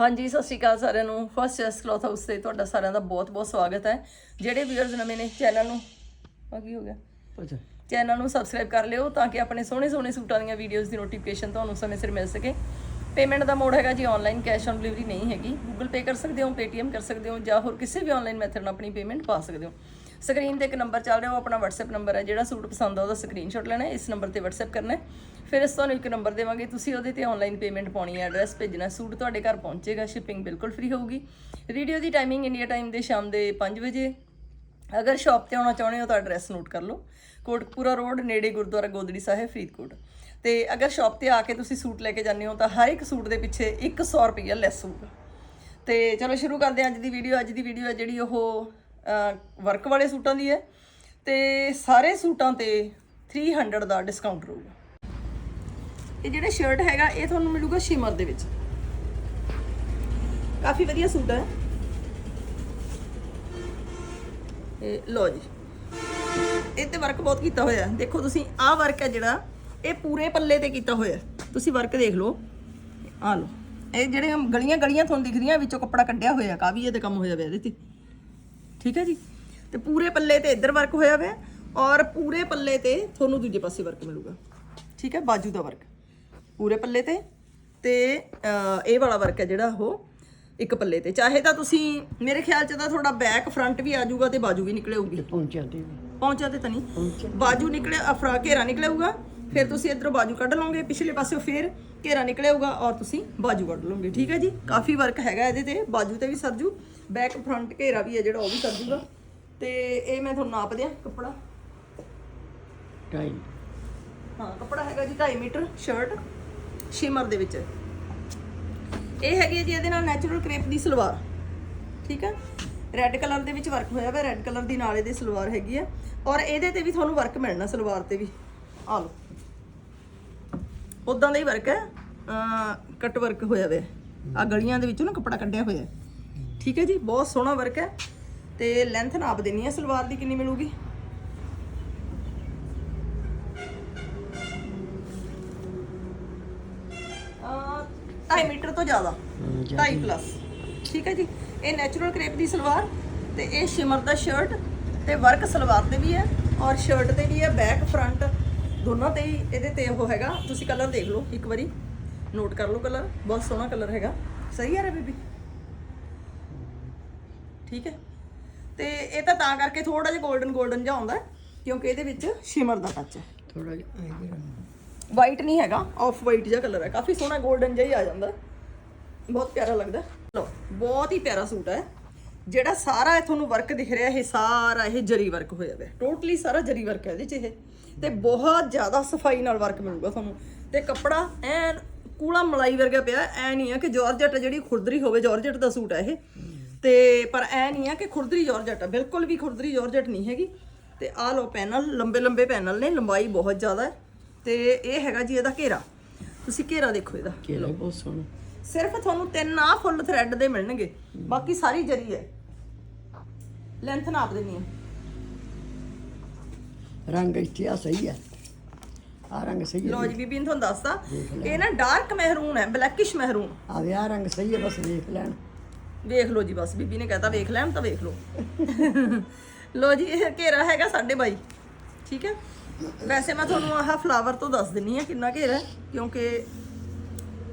ਹਾਂਜੀ ਸਤਿ ਸ਼੍ਰੀ ਅਕਾਲ ਸਾਰਿਆਂ ਨੂੰ। ਫਸਟ ਐਸ ਕਲੌਥ ਹਾਊਸ ਤੇ ਤੁਹਾਡਾ ਸਾਰਿਆਂ ਦਾ ਬਹੁਤ-ਬਹੁਤ ਸਵਾਗਤ ਹੈ। ਜਿਹੜੇ ਵੀਅਰਸ ਨਵੇਂ ਨੇ ਚੈਨਲ ਨੂੰ ਆ ਕੀ ਹੋ ਗਿਆ? ਅੱਛਾ। ਚੈਨਲ ਨੂੰ ਸਬਸਕ੍ਰਾਈਬ ਕਰ ਲਿਓ ਤਾਂ ਕਿ ਆਪਣੇ ਸੋਹਣੇ ਸੋਹਣੇ ਸੂਟਾਂ ਦੀਆਂ ਵੀਡੀਓਜ਼ ਦੀ ਨੋਟੀਫਿਕੇਸ਼ਨ ਤੁਹਾਨੂੰ ਸਮੇਂ ਸਿਰ ਮਿਲ ਸਕੇ। ਪੇਮੈਂਟ ਦਾ ਮੋਡ ਹੈਗਾ ਜੀ ਆਨਲਾਈਨ ਕੈਸ਼ ਔਨ ਡਿਲੀਵਰੀ ਨਹੀਂ ਹੈਗੀ। ਗੂਗਲ ਪੇ ਕਰ ਸਕਦੇ ਹੋ ਪੇਟੀਐਮ ਕਰ ਸਕਦੇ ਹੋ ਜਾਂ ਹੋਰ ਕਿਸੇ ਵੀ ਆਨਲਾਈਨ ਮੈਥਡ ਨਾਲ ਆਪਣੀ ਪੇਮੈਂਟ ਪਾ ਸਕਦੇ ਹੋ। ਸਕਰੀਨ ਤੇ ਇੱਕ ਨੰਬਰ ਚੱਲ ਰਿਹਾ, ਉਹ ਆਪਣਾ WhatsApp ਨੰਬਰ ਹੈ। ਜਿਹੜਾ ਸੂਟ ਪਸੰਦ ਆ, ਉਹਦਾ ਸਕਰੀਨਸ਼ਾਟ ਲੈਣਾ, ਇਸ ਨੰਬਰ ਤੇ WhatsApp ਕਰਨਾ ਹੈ। ਫਿਰ ਅਸੀਂ ਤੁਹਾਨੂੰ ਇੱਕ ਨੰਬਰ ਦੇਵਾਂਗੇ। ਤੁਸੀਂ ਉਹਦੇ ਤੇ ਆਨਲਾਈਨ ਪੇਮੈਂਟ ਪਾਉਣੀ ਹੈ ਐਡਰੈਸ ਭੇਜਣਾ, ਸੂਟ ਤੁਹਾਡੇ ਘਰ ਪਹੁੰਚੇਗਾ ਸ਼ਿਪਿੰਗ ਬਿਲਕੁਲ ਫ੍ਰੀ ਹੋਊਗੀ। ਵੀਡੀਓ ਦੀ ਟਾਈਮਿੰਗ ਇੰਡੀਆ ਟਾਈਮ ਦੇ ਸ਼ਾਮ ਦੇ 5 ਵਜੇ। ਅਗਰ ਸ਼ਾਪ ਤੇ ਆਉਣਾ ਚਾਹੁੰਦੇ ਹੋ ਤਾਂ ਐਡਰੈਸ ਨੋਟ ਕਰ ਲਓ। ਕੋਟਕਪੂਰਾ ਰੋਡ ਨੇੜੇ ਗੁਰਦੁਆਰਾ ਗੋਦੜੀ ਸਾਹਿਬ, ਫਰੀਦਕੋਟ। ਤੇ ਅਗਰ ਸ਼ਾਪ ਤੇ ਆ ਕੇ ਤੁਸੀਂ ਸੂਟ ਲੈ ਕੇ ਜਾਂਦੇ ਹੋ, ਤਾਂ ਹਰ ਇੱਕ ਸੂਟ ਦੇ ਪਿੱਛੇ 100 ਰੁਪਈਆ ਲੈਸ ਹੋਊਗਾ। ਤੇ ਚਲੋ ਸ਼ੁਰੂ ਕਰਦੇ ਹਾਂ ਅੱਜ ਦੀ ਵੀਡੀਓ ਅੱਜ ਦੀ ਵੀਡੀਓ ਹੈ ਜਿਹੜੀ ਉਹ ਵਰਕ ਵਾਲੇ ਸੂਟਾਂ ਦੀ ਹੈ ਤੇ ਸਾਰੇ ਸੂਟਾਂ ਤੇ 300 ਦਾ ਡਿਸਕਾਊਂਟ ਰਹੂਗਾ। ਇਹ ਜਿਹੜਾ ਸ਼ਰਟ ਹੈਗਾ, ਇਹ ਤੁਹਾਨੂੰ ਮਿਲੂਗਾ ਸ਼ਿਮਰ ਦੇ ਵਿੱਚ। ਕਾਫੀ ਵਧੀਆ ਸੂਟ ਹੈ। ਇਹ ਲੋ ਜੀ। ਇਹ ਤੇ ਵਰਕ ਬਹੁਤ ਕੀਤਾ ਹੋਇਆ। ਦੇਖੋ ਤੁਸੀਂ, ਆਹ ਵਰਕ ਹੈ ਜਿਹੜਾ, ਇਹ ਪੂਰੇ ਪੱਲੇ ਤੇ ਕੀਤਾ ਹੋਇਆ। ਤੁਸੀਂ ਵਰਕ ਦੇਖ ਲਓ। ਆ ਲਓ। ਇਹ ਜਿਹੜੇ ਗਲੀਆਂ ਗਲੀਆਂ ਤੁਹਾਨੂੰ ਦਿਖਦੀਆਂ, ਵਿੱਚੋਂ ਕੱਪੜਾ ਕੱਢਿਆ ਹੋਇਆ ਕਾਵੀਏ ਤੇ ਕੰਮ ਹੋਇਆ ਹੋਇਆ ਇਹਦੇ ਤੇ। ਠੀਕ ਹੈ ਜੀ? ਤੇ ਪੂਰੇ ਪੱਲੇ ਤੇ ਇੱਧਰ ਵਰਕ ਹੋਇਆ ਹੋਇਆ ਔਰ ਪੂਰੇ ਪੱਲੇ ਤੇ ਤੁਹਾਨੂੰ ਦੂਜੇ ਪਾਸੇ ਵਰਕ ਮਿਲੂਗਾ। ਠੀਕ ਹੈ? ਬਾਜੂ ਦਾ ਵਰਕ ਪੂਰੇ ਪੱਲੇ ਤੇ ਤੇ ਇਹ ਵਾਲਾ ਵਰਕ ਹੈ ਜਿਹੜਾ ਉਹ ਇੱਕ ਪੱਲੇ ਤੇ। ਚਾਹੇ ਤਾਂ ਤੁਸੀਂ ਮੇਰੇ ਖਿਆਲ ਚ ਤਾਂ ਤੁਹਾਡਾ ਬੈਕ ਫਰੰਟ ਵੀ ਆ ਜਾਊਗਾ ਤੇ ਬਾਜੂ ਵੀ ਨਿਕਲੇਊਗੀ ਪਹੁੰਚਿਆ ਤੇ ਪਹੁੰਚਾ ਤੇ ਤਾਂ ਨਹੀਂ। ਬਾਜੂ ਨਿਕਲੇ ਅਫਰਾ ਘੇਰਾ ਨਿਕਲੇਊਗਾ। ਫਿਰ ਤੁਸੀਂ ਇਧਰੋਂ ਬਾਜੂ ਕੱਢ ਲਓਗੇ ਪਿਛਲੇ ਪਾਸੇ ਫਿਰ ਘੇਰਾ ਨਿਕਲੇਊਗਾ ਔਰ ਤੁਸੀਂ ਬਾਜੂ ਕੱਢ ਲਓਗੇ ਠੀਕ ਹੈ ਜੀ? ਕਾਫੀ ਵਰਕ ਹੈਗਾ ਇਹਦੇ ਤੇ ਬਾਜੂ ਤੇ ਵੀ ਸਰਜੂ ਬੈਕ ਫਰੰਟ ਘੇਰਾ ਵੀ ਹੈ ਜਿਹੜਾ ਉਹ ਵੀ ਸਰਜੂਗਾ। ਤੇ ਇਹ ਮੈਂ ਤੁਹਾਨੂੰ ਨਾਪ ਦਿਆਂ ਕੱਪੜਾ। ਟਾਈਮ ਹਾਂ ਕੱਪੜਾ ਹੈਗਾ ਜੀ 2.5 ਮੀਟਰ ਸ਼ਰਟ ਸ਼ਿਮਰ ਦੇ ਵਿੱਚ। ਇਹ ਹੈਗੀ ਹੈ ਜੀ ਇਹਦੇ ਨਾਲ ਨੈਚੁਰਲ ਕ੍ਰੇਪ ਦੀ ਸਲਵਾਰ ਠੀਕ ਹੈ? ਰੈੱਡ ਕਲਰ ਦੇ ਵਿੱਚ ਵਰਕ ਹੋਇਆ ਹੋਇਆ ਰੈੱਡ ਕਲਰ ਦੀ ਨਾਲ ਇਹਦੇ ਸਲਵਾਰ ਹੈਗੀ ਹੈ। ਔਰ ਇਹਦੇ ਤੇ ਵੀ ਤੁਹਾਨੂੰ ਵਰਕ ਮਿਲਣਾ ਸਲਵਾਰ ਤੇ ਵੀ। ਆ ਲਓ। ਉਦਾਂ ਦਾ ਹੀ ਵਰਕ ਹੈ। ਕੱਟ ਵਰਕ ਹੋਇਆ ਹੋਇਆ ਆ ਗਲੀਆਂ ਦੇ ਵਿੱਚੋਂ ਨਾ ਕੱਪੜਾ ਕੱਢਿਆ ਹੋਇਆ ਹੈ। ਠੀਕ ਹੈ ਜੀ ਬਹੁਤ ਸੋਹਣਾ ਵਰਕ ਹੈ। ਤੇ ਲੈਂਥ ਨਾਪ ਦੇਣੀ ਹੈ ਸਲਵਾਰ ਦੀ ਕਿੰਨੀ ਮਿਲੂਗੀ? ਅਹ 2.5 ਮੀਟਰ ਤੋਂ ਜ਼ਿਆਦਾ। 2.5 ਪਲੱਸ ਠੀਕ ਹੈ ਜੀ। ਇਹ ਨੈਚੁਰਲ ਕ੍ਰੇਪ ਦੀ ਸਲਵਾਰ ਤੇ ਇਹ ਸ਼ਿਮਰ ਦਾ ਸ਼ਰਟ ਤੇ ਵਰਕ ਸਲਵਾਰ ਤੇ ਵੀ ਹੈ ਔਰ ਸ਼ਰਟ ਤੇ ਵੀ ਹੈ ਬੈਕ ਫਰੰਟ ਦੋਨਾਂ ਤੇ ਹੀ ਇਹਦੇ ਤੇ ਉਹ ਹੈਗਾ। ਤੁਸੀਂ ਕਲਰ ਦੇਖ ਲਓ ਇੱਕ ਵਾਰੀ। ਨੋਟ ਕਰ ਲਓ ਕਲਰ ਬਹੁਤ ਸੋਹਣਾ ਕਲਰ ਹੈਗਾ। ਸਹੀ ਆ ਰਿਹਾ ਬੀਬੀ? ਠੀਕ ਹੈ। ਤੇ ਇਹ ਤਾਂ ਤਾਂ ਕਰਕੇ ਥੋੜਾ ਜਿਹਾ 골ਡਨ 골ਡਨ ਜਿਹਾ ਆਉਂਦਾ ਕਿਉਂਕਿ ਇਹਦੇ ਵਿੱਚ ਸ਼ਿਮਰ ਦਾ ਟੱਚ ਹੈ। ਥੋੜਾ ਜਿਹਾ ਵਾਈਟ ਨਹੀਂ ਹੈਗਾ। ਆਫ ਵਾਈਟ ਜਿਹਾ ਕਲਰ ਹੈ। ਕਾਫੀ ਸੋਹਣਾ 골ਡਨ ਜਿਹਾ ਹੀ ਆ ਜਾਂਦਾ ਬਹੁਤ ਪਿਆਰਾ ਲੱਗਦਾ ਲਓ ਬਹੁਤ ਹੀ ਪਿਆਰਾ ਸੂਟ ਹੈ। ਜਿਹੜਾ ਸਾਰਾ ਇਹ ਤੁਹਾਨੂੰ ਵਰਕ ਦਿਖ ਰਿਹਾ ਇਹ ਸਾਰਾ ਇਹ ਜਰੀ ਵਰਕ ਹੋਇਆ ਹੋਇਆ ਟੋਟਲੀ ਸਾਰਾ ਜਰੀ ਵਰਕ ਹੈ ਇਹਦੇ ਚ ਇਹ। ਤੇ ਬਹੁਤ ਜ਼ਿਆਦਾ ਸਫ਼ਾਈ ਨਾਲ ਵਰਕ ਮਿਲੂਗਾ ਤੁਹਾਨੂੰ। ਤੇ ਕੱਪੜਾ ਐਨ ਕੂਲਾ ਮਲਾਈ ਵਰਗਾ ਪਿਆ ਐ ਨਹੀਂ ਆ ਕਿ ਜਾਰਜਟ ਜਿਹੜੀ ਖੁਰਦਰੀ ਹੋਵੇ ਜਾਰਜਟ ਦਾ ਸੂਟ ਹੈ ਇਹ। ਤੇ ਪਰ ਐ ਨਹੀਂ ਆ ਕਿ ਖੁਰਦਰੀ ਜਾਰਜਟ ਆ ਬਿਲਕੁਲ ਵੀ ਖੁਰਦਰੀ ਜਾਰਜਟ ਨਹੀਂ ਹੈਗੀ। ਤੇ ਆਹ ਲੋ ਪੈਨਲ ਲੰਬੇ ਲੰਬੇ ਪੈਨਲ ਨੇ ਲੰਬਾਈ ਬਹੁਤ ਜ਼ਿਆਦਾ ਤੇ ਇਹ ਹੈਗਾ ਜੀ ਇਹਦਾ ਘੇਰਾ। ਤੁਸੀਂ ਘੇਰਾ ਦੇਖੋ ਇਹਦਾ। ਕਿਹੜਾ ਬਹੁਤ ਸੋਹਣਾ। ਸਿਰਫ ਤੁਹਾਨੂੰ ਤਿੰਨ ਆ ਫੁੱਲ ਥ੍ਰੈਡ ਦੇ ਮਿਲਣਗੇ। ਬਾਕੀ ਸਾਰੀ ਜਰੀ ਹੈ। ਲੈਂਥ ਨਾਪ ਦੇਣੀ ਹੈ। ਰੰਗ ਇੱਥੇ ਆ ਸਹੀ ਹੈ। ਆ ਰੰਗ ਸਹੀ ਲੋ ਜੀ ਬੀਬੀ ਨੇ ਤੁਹਾਨੂੰ ਦੱਸਤਾ ਇਹ ਨਾ ਡਾਰਕ ਮਹਿਰੂਨ ਹੈ ਬਲੈਕਿਸ਼ ਮਹਿਰੂਨ। ਆ ਵੀ ਆ ਰੰਗ ਸਹੀ ਹੈ ਬਸ ਵੇਖ ਲੈਣ। ਵੇਖ ਲਓ ਜੀ ਬਸ ਬੀਬੀ ਨੇ ਕਹਤਾ ਵੇਖ ਲੈਣ ਤਾਂ ਵੇਖ ਲਓ। ਲੋ ਜੀ ਇਹ ਘੇਰਾ ਹੈਗਾ 2.5 ਠੀਕ ਹੈ? ਵੈਸੇ ਮੈਂ ਤੁਹਾਨੂੰ ਆਹ ਫਲਾਵਰ ਤੋਂ ਦੱਸ ਦਿੰਨੀ ਆ ਕਿੰਨਾ ਘੇਰਾ ਹੈ ਕਿਉਂਕਿ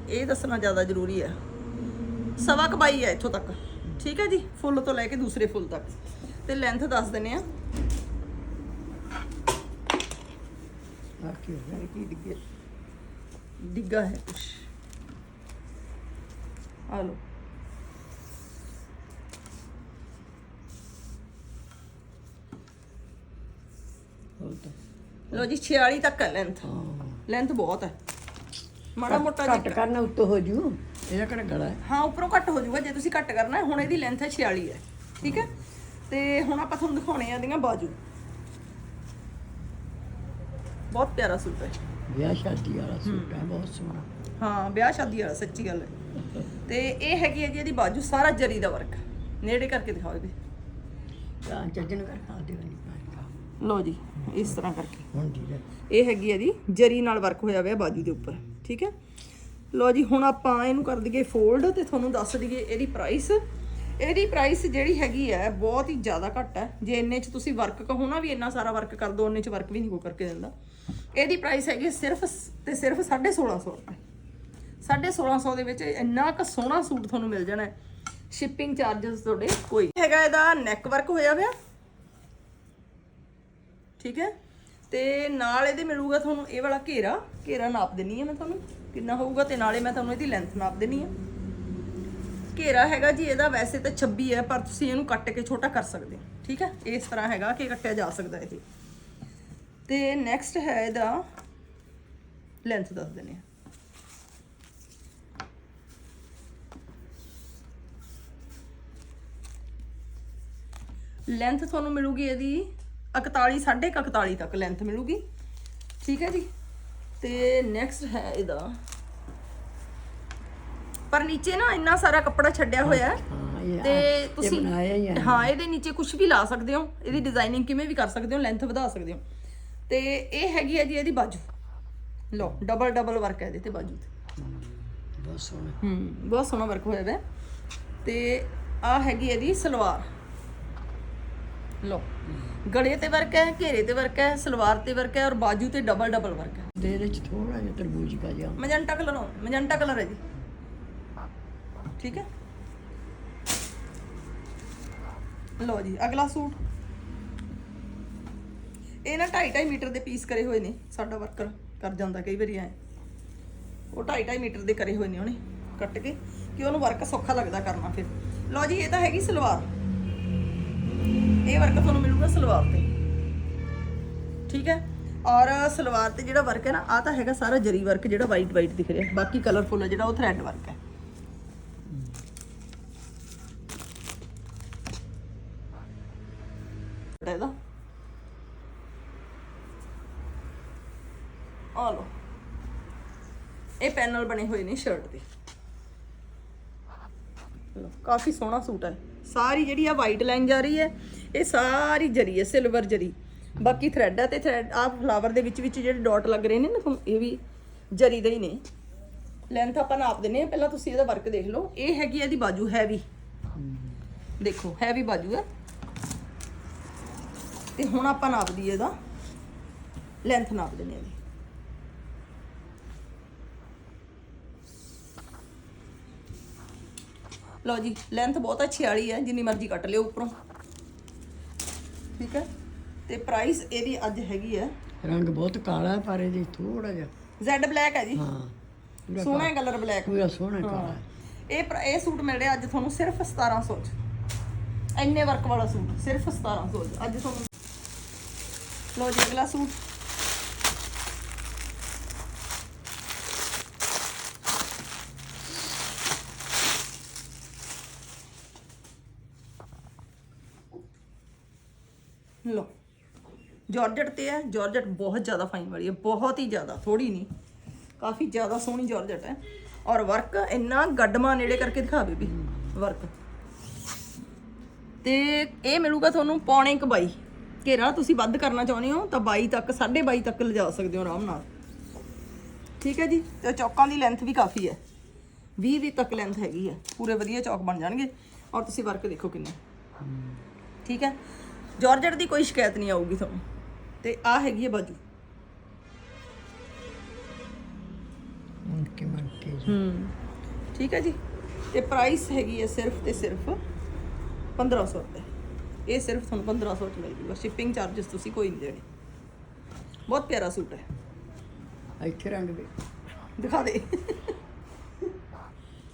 ਇਹ ਦੱਸਣਾ ਜ਼ਿਆਦਾ ਜ਼ਰੂਰੀ ਹੈ। ਸਵਾ ਕੁ ਬਾਈ ਹੈ ਇੱਥੋਂ ਤੱਕ। ਠੀਕ ਹੈ ਜੀ ਫੁੱਲ ਤੋਂ ਲੈ ਕੇ ਦੂਸਰੇ ਫੁੱਲ ਤੱਕ। ਤੇ ਲੈਂਥ ਦੱਸ ਦਿੰਨੇ ਆ ਆ ਕੀ ਹੋਇਆ ਕੀ ਡਿੱਗੇ ਡਿੱਗਾ ਹੈ ਕੁਛ। ਆ ਲੋ ਜੀ 46 ਤੱਕ ਹੈ ਲੈਂਥ ਹਾਂ। ਲੈਂਥ ਬਹੁਤ ਹੈ। ਮਾੜਾ ਮੋਟਾ ਘੱਟ ਕਰਨਾ ਉੱਤੋਂ ਹੋ ਜੂ। ਇਹਦਾ ਕਿਹੜਾ ਗਲਾ ਹੈ? ਹਾਂ ਉੱਪਰੋਂ ਘੱਟ ਹੋ ਜਾਊਗਾ ਜੇ ਤੁਸੀਂ ਘੱਟ ਕਰਨਾ ਹੈ ਹੁਣ ਇਹਦੀ ਲੈਂਥ ਹੈ 46 ਹੈ ਠੀਕ ਹੈ? ਤੇ ਹੁਣ ਆਪਾਂ ਤੁਹਾਨੂੰ ਦਿਖਾਉਣੇ ਆ ਇਹਦੀਆਂ ਬਾਜੂ। ਬਹੁਤ ਪਿਆਰਾ ਸੂਟ ਹੈ। ਵਿਆਹ ਸ਼ਾਦੀ ਵਾਲਾ ਸੂਟ ਹੈ। ਬਹੁਤ ਸੋਹਣਾ। ਹਾਂ ਵਿਆਹ ਸ਼ਾਦੀ ਵਾਲਾ ਸੱਚੀ ਗੱਲ ਹੈ। ਤੇ ਇਹ ਹੈਗੀ ਹੈ ਜੀ ਇਹਦੀ ਬਾਜੂ ਸਾਰਾ ਜਰੀ ਦਾ ਵਰਕ ਨੇੜੇ ਕਰਕੇ ਦਿਖਾਓ ਇਹਦੇ। ਤਾਂ ਚੱਜਣ ਕਰ ਖਾ ਦੇ ਨਹੀਂ ਲੋ ਜੀ ਇਸ ਤਰ੍ਹਾਂ ਕਰਕੇ। ਹੁਣ ਠੀਕ ਹੈ ਇਹ ਹੈਗੀ ਹੈ ਜੀ ਜਰੀ ਨਾਲ ਵਰਕ ਹੋਇਆ ਹੋਇਆ ਬਾਜੂ ਦੇ ਉੱਪਰ ਠੀਕ ਹੈ? ਲੋ ਜੀ, ਹੁਣ ਆਪਾਂ ਇਹਨੂੰ ਕਰ ਦਈਏ ਫੋਲਡ ਤੇ ਤੁਹਾਨੂੰ ਦੱਸ ਦਈਏ ਇਹਦੀ ਪ੍ਰਾਈਸ ਇਹਦੀ ਪ੍ਰਾਈਸ ਜਿਹੜੀ ਹੈਗੀ ਹੈ, ਬਹੁਤ ਹੀ ਜ਼ਿਆਦਾ ਘੱਟ ਹੈ। ਜੇ ਇੰਨੇ ਚ ਤੁਸੀਂ ਵਰਕ ਕਹੋ ਨਾ ਵੀ ਇੰਨਾ ਸਾਰਾ ਵਰਕ ਕਰ ਦੋ, ਇੰਨੇ ਚ ਵਰਕ ਵੀ ਨਹੀਂ ਕੋਈ ਕਰਕੇ ਦਿੰਦਾ। ਇਹਦੀ ਪ੍ਰਾਈਸ ਹੈਗੀ ਹੈ ਸਿਰਫ ਸ- ਤੇ ਸਿਰਫ 1650 ਰੁਪਏ। 1650 ਦੇ ਵਿੱਚ ਇੰਨਾ ਕੁ ਸੋਹਣਾ ਸੂਟ ਤੁਹਾਨੂੰ ਮਿਲ ਜਾਣਾ ਹੈ। ਸ਼ਿਪਿੰਗ ਚਾਰजेस ਤੁਹਾਡੇ ਕੋਈ ਹੈਗਾ ਇਹਦਾ ਨੈਕ ਵਰਕ ਹੋਇਆ ਹੋਇਆ ਠੀਕ ਹੈ? ਤੇ ਨਾਲ ਇਹਦੇ ਮਿਲੂਗਾ ਤੁਹਾਨੂੰ ਇਹ ਵਾਲਾ ਘੇਰਾ। ਘੇਰਾ ਨਾਪ ਦੇਣੀ ਹੈ ਮੈਂ ਤੁਹਾਨੂੰ। ਕਿੰਨਾ ਹੋਊਗਾ ਤੇ ਨਾਲੇ ਮੈਂ ਤੁਹਾਨੂੰ ਇਹਦੀ ਲੈਂਥ ਨਾਪ ਦੇਣੀ ਹੈ ਘੇਰਾ ਹੈਗਾ ਜੀ, ਇਹਦਾ ਵੈਸੇ ਤਾਂ 26 ਹੈ, ਪਰ ਤੁਸੀਂ ਇਹਨੂੰ ਕੱਟ ਕੇ ਛੋਟਾ ਕਰ ਸਕਦੇ ਹੋ। ਠੀਕ ਹੈ? ਇਸ ਤਰ੍ਹਾਂ ਹੈਗਾ ਕਿ ਕੱਟਿਆ ਜਾ ਸਕਦਾ ਇਹ ਤੇ ਨੈਕਸਟ ਹੈ ਇਹਦਾ ਲੈਂਥ ਦੱਸ ਦਿੰਦੇ ਹਾਂ ਲੈਂਥ ਤੁਹਾਨੂੰ ਮਿਲੂਗੀ ਇਹਦੀ 41 41 ਤੱਕ ਲੈਂਥ ਮਿਲੂਗੀ। ਠੀਕ ਹੈ ਜੀ? ਤੇ ਨੈਕਸਟ ਹੈ ਇਹਦਾ। ਪਰ ਨੀਚੇ ਨਾ ਇੰਨਾ ਸਾਰਾ ਕੱਪੜਾ ਛੱਡਿਆ ਹੋਇਆ ਹੈ। ਤੇ ਤੁਸੀਂ ਹੀ ਇਹਦੇ ਨੀਚੇ ਕੁਝ ਵੀ ਲਾ ਸਕਦੇ ਹੋ। ਇਹਦੀ ਡਿਜ਼ਾਈਨਿੰਗ ਕਿਵੇਂ ਵੀ ਕਰ ਸਕਦੇ ਹੋ ਲੈਂਥ ਵਧਾ ਸਕਦੇ ਹੋ। ਤੇ ਇਹ ਹੈਗੀ ਹੈ ਜੀ ਇਹਦੀ ਬਾਜੂ। ਲੋ ਡਬਲ ਡਬਲ ਵਰਕ ਹੈ ਇਹਦੇ ਤੇ ਬਾਜੂ ਤੇ। ਬਹੁਤ ਸੋਹਣਾ। ਹੂੰ ਬਹੁਤ ਸੋਹਣਾ ਵਰਕ ਹੋਇਆ ਹੈ ਤੇ ਆ ਹੈਗੀ ਇਹਦੀ ਸਲਵਾਰ। ਲੋ ਗਲੇ ਤੇ ਵਰਕ ਹੈ ਘੇਰੇ ਤੇ ਵਰਕ ਹੈ ਸਲਵਾਰ ਤੇ ਵਰਕ ਹੈ ਔਰ ਬਾਜੂ ਤੇ ਡਬਲ ਡਬਲ ਵਰਕ ਹੈ। ਦੇ ਇਹਦੇ ਚ ਥੋੜਾ ਜਿਹਾ ਤਰਬੂਜ ਕਾ ਜਿਹਾ ਮਜੰਟਾ ਕਲਰ ਮਜੰਟਾ ਕਲਰ ਹੈ ਜੀ। ਠੀਕ ਹੈ? ਲੋ ਜੀ ਅਗਲਾ ਸੂਟ। ਇਹ ਨਾ 2.5 ਮੀਟਰ ਦੇ ਪੀਸ ਕਰੇ ਹੋਏ ਨੇ ਸਾਡਾ ਵਰਕਰ ਕਰ ਜਾਂਦਾ ਕਈ ਵਾਰੀ ਐ। ਉਹ 2.5 ਮੀਟਰ ਦੇ ਕਰੇ ਹੋਏ ਨੇ ਉਹਨੇ ਕੱਟ ਕੇ ਕਿ ਉਹਨੂੰ ਵਰਕ ਸੌਖਾ ਲੱਗਦਾ ਕਰਨਾ ਫਿਰ। ਲੋ ਜੀ ਇਹ ਤਾਂ ਹੈਗੀ ਸਲਵਾਰ। ਇਹ ਵਰਕ ਤੁਹਾਨੂੰ ਮਿਲੂਗਾ ਸਲਵਾਰ ਤੇ। ਠੀਕ ਹੈ? ਔਰ ਸਲਵਾਰ ਤੇ ਜਿਹੜਾ ਵਰਕ ਹੈ ਨਾ ਆ ਤਾਂ ਹੈਗਾ ਸਾਰਾ ਜਰੀ ਵਰਕ, ਜਿਹੜਾ ਵਾਈਟ ਵਾਈਟ ਦਿਖ ਰਿਹਾ। ਬਾਕੀ ਕਲਰਫੁਲ ਹੈ ਜਿਹੜਾ ਉਹ ਥ੍ਰੈਡ ਵਰਕ ਹੈ। ਇਹਦਾ। ਆ ਲੋ ਇਹ ਪੈਨਲ ਬਣੇ ਹੋਏ ਨੇ ਸ਼ਰਟ ਦੇ। ਕਾਫੀ ਸੋਹਣਾ ਸੂਟ ਹੈ। ਸਾਰੀ ਜਿਹੜੀ ਆ ਵਾਈਟ ਲਾਈਨ ਜਾ ਰਹੀ ਹੈ ਇਹ ਸਾਰੀ ਜਰੀ ਹੈ ਸਿਲਵਰ ਜਰੀ। ਬਾਕੀ ਥ੍ਰੈਡ ਆ ਤੇ ਥ੍ਰੈਡ ਆ ਫਲਾਵਰ ਦੇ ਵਿੱਚ ਵਿੱਚ ਜਿਹੜੇ ਡਾਟ ਲੱਗ ਰਹੇ ਨੇ ਨਾ, ਤੁਹਾਨੂੰ ਇਹ ਵੀ ਜਰੀ ਦੇ ਹੀ ਨੇ। ਲੈਂਥ ਆਪਾਂ ਨਾਪ ਦਿੰਨੇ ਆ ਪਹਿਲਾਂ ਤੁਸੀਂ ਇਹਦਾ ਵਰਕ ਦੇਖ ਲਓ। ਇਹ ਹੈਗੀ ਇਹਦੀ ਬਾਜੂ ਹੈਵੀ ਦੇਖੋ ਹੈਵੀ ਬਾਜੂ ਹੈ ਤੇ ਹੁਣ ਆਪਾਂ ਨਾਪ ਦਈਏ ਇਹਦਾ। ਲੈਂਥ ਨਾਪ ਦਿੰਨੇ ਆ ਜੀ ਲਓ ਜੀ ਲੈਂਥ ਬਹੁਤ ਅੱਛੀ ਵਾਲੀ ਹੈ ਜਿੰਨੀ ਮਰਜ਼ੀ ਕੱਟ ਲਿਓ ਉੱਪਰੋਂ। ਠੀਕ ਹੈ। ਤੇ ਪ੍ਰਾਈਸ ਇਹਦੀ ਅੱਜ ਹੈਗੀ ਹੈ। ਰੰਗ ਬਹੁਤ ਕਾਲਾ ਪਰ ਇਹਦੇ ਥੋੜਾ ਜਿਹਾ ਜ਼ੈਡ ਬਲੈਕ ਹੈ ਜੀ। ਹਾਂ ਸੋਹਣਾ ਕਲਰ ਬਲੈਕ ਪੂਰਾ ਸੋਹਣਾ ਕਾਲਾ ਹੈ। ਇਹ ਇਹ ਸੂਟ ਮਿਲ ਰਿਹਾ ਅੱਜ ਤੁਹਾਨੂੰ ਸਿਰਫ 1700 ਚ। ਇੰਨੇ ਵਰਕ ਵਾਲਾ ਸੂਟ ਸਿਰਫ 1700 ਚ। ਅੱਜ ਤੁਹਾਨੂੰ ਲਓ ਜੀ ਅਗਲਾ ਸੂਟ ਲਓ ਜਾਰਜਟ ਤੇ ਹੈ। ਜਾਰਜਟ ਬਹੁਤ ਜ਼ਿਆਦਾ ਫਾਈਨ ਵਾਲੀ ਹੈ। ਬਹੁਤ ਹੀ ਜ਼ਿਆਦਾ ਥੋੜੀ ਨਹੀਂ। ਕਾਫੀ ਜ਼ਿਆਦਾ ਸੋਹਣੀ ਜਾਰਜਟ ਹੈ। ਔਰ ਵਰਕ ਇੰਨਾ ਗੱਡਮਾ ਨੇੜੇ ਕਰਕੇ ਦਿਖਾਵੇ ਵੀ ਵਰਕ ਤੇ ਇਹ ਮਿਲੂਗਾ ਤੁਹਾਨੂੰ ਪੌਣੇ ਕੁ ਬਾਈ। ਘੇਰਾ ਤੁਸੀਂ ਵੱਧ ਕਰਨਾ ਚਾਹੁੰਦੇ ਹੋ ਤਾਂ 22 ਤੱਕ 22.5 ਤੱਕ ਲਿਜਾ ਸਕਦੇ ਹੋ ਆਰਾਮ ਨਾਲ। ਠੀਕ ਹੈ ਜੀ? ਤੇ ਚੌਕਾਂ ਦੀ ਲੈਂਥ ਵੀ ਕਾਫੀ ਹੈ। 20 ਦੀ ਤੱਕ ਲੈਂਥ ਹੈਗੀ ਹੈ। ਪੂਰੇ ਵਧੀਆ ਚੌਕ ਬਣ ਜਾਣਗੇ। ਔਰ ਤੁਸੀਂ ਵਰਕ ਦੇਖੋ ਕਿੰਨੇ। ਠੀਕ ਹੈ? ਜਾਰਜਟ ਦੀ ਕੋਈ ਸ਼ਿਕਾਇਤ ਨਹੀਂ ਆਊਗੀ ਤੁਹਾਨੂੰ। ਤੇ ਆ ਹੈਗੀ ਹੈ ਬਾਜੂ। ਹੂੰ ਠੀਕ ਹੈ ਜੀ। ਤੇ ਪ੍ਰਾਈਸ ਹੈਗੀ ਹੈ ਸਿਰਫ ਤੇ ਸਿਰਫ 1500 ਰੁਪਏ। ਇਹ ਸਿਰਫ ਤੁਹਾਨੂੰ 1500 ਚ ਮਿਲ ਜੂਗਾ। ਸ਼ਿਪਿੰਗ ਚਾਰजेस ਤੁਸੀਂ ਕੋਈ ਨਹੀਂ ਦੇਣੇ। ਬਹੁਤ ਪਿਆਰਾ ਸੂਟ ਹੈ। ਇੱਥੇ ਰੰਗ ਦੇ। ਦਿਖਾ ਦੇ।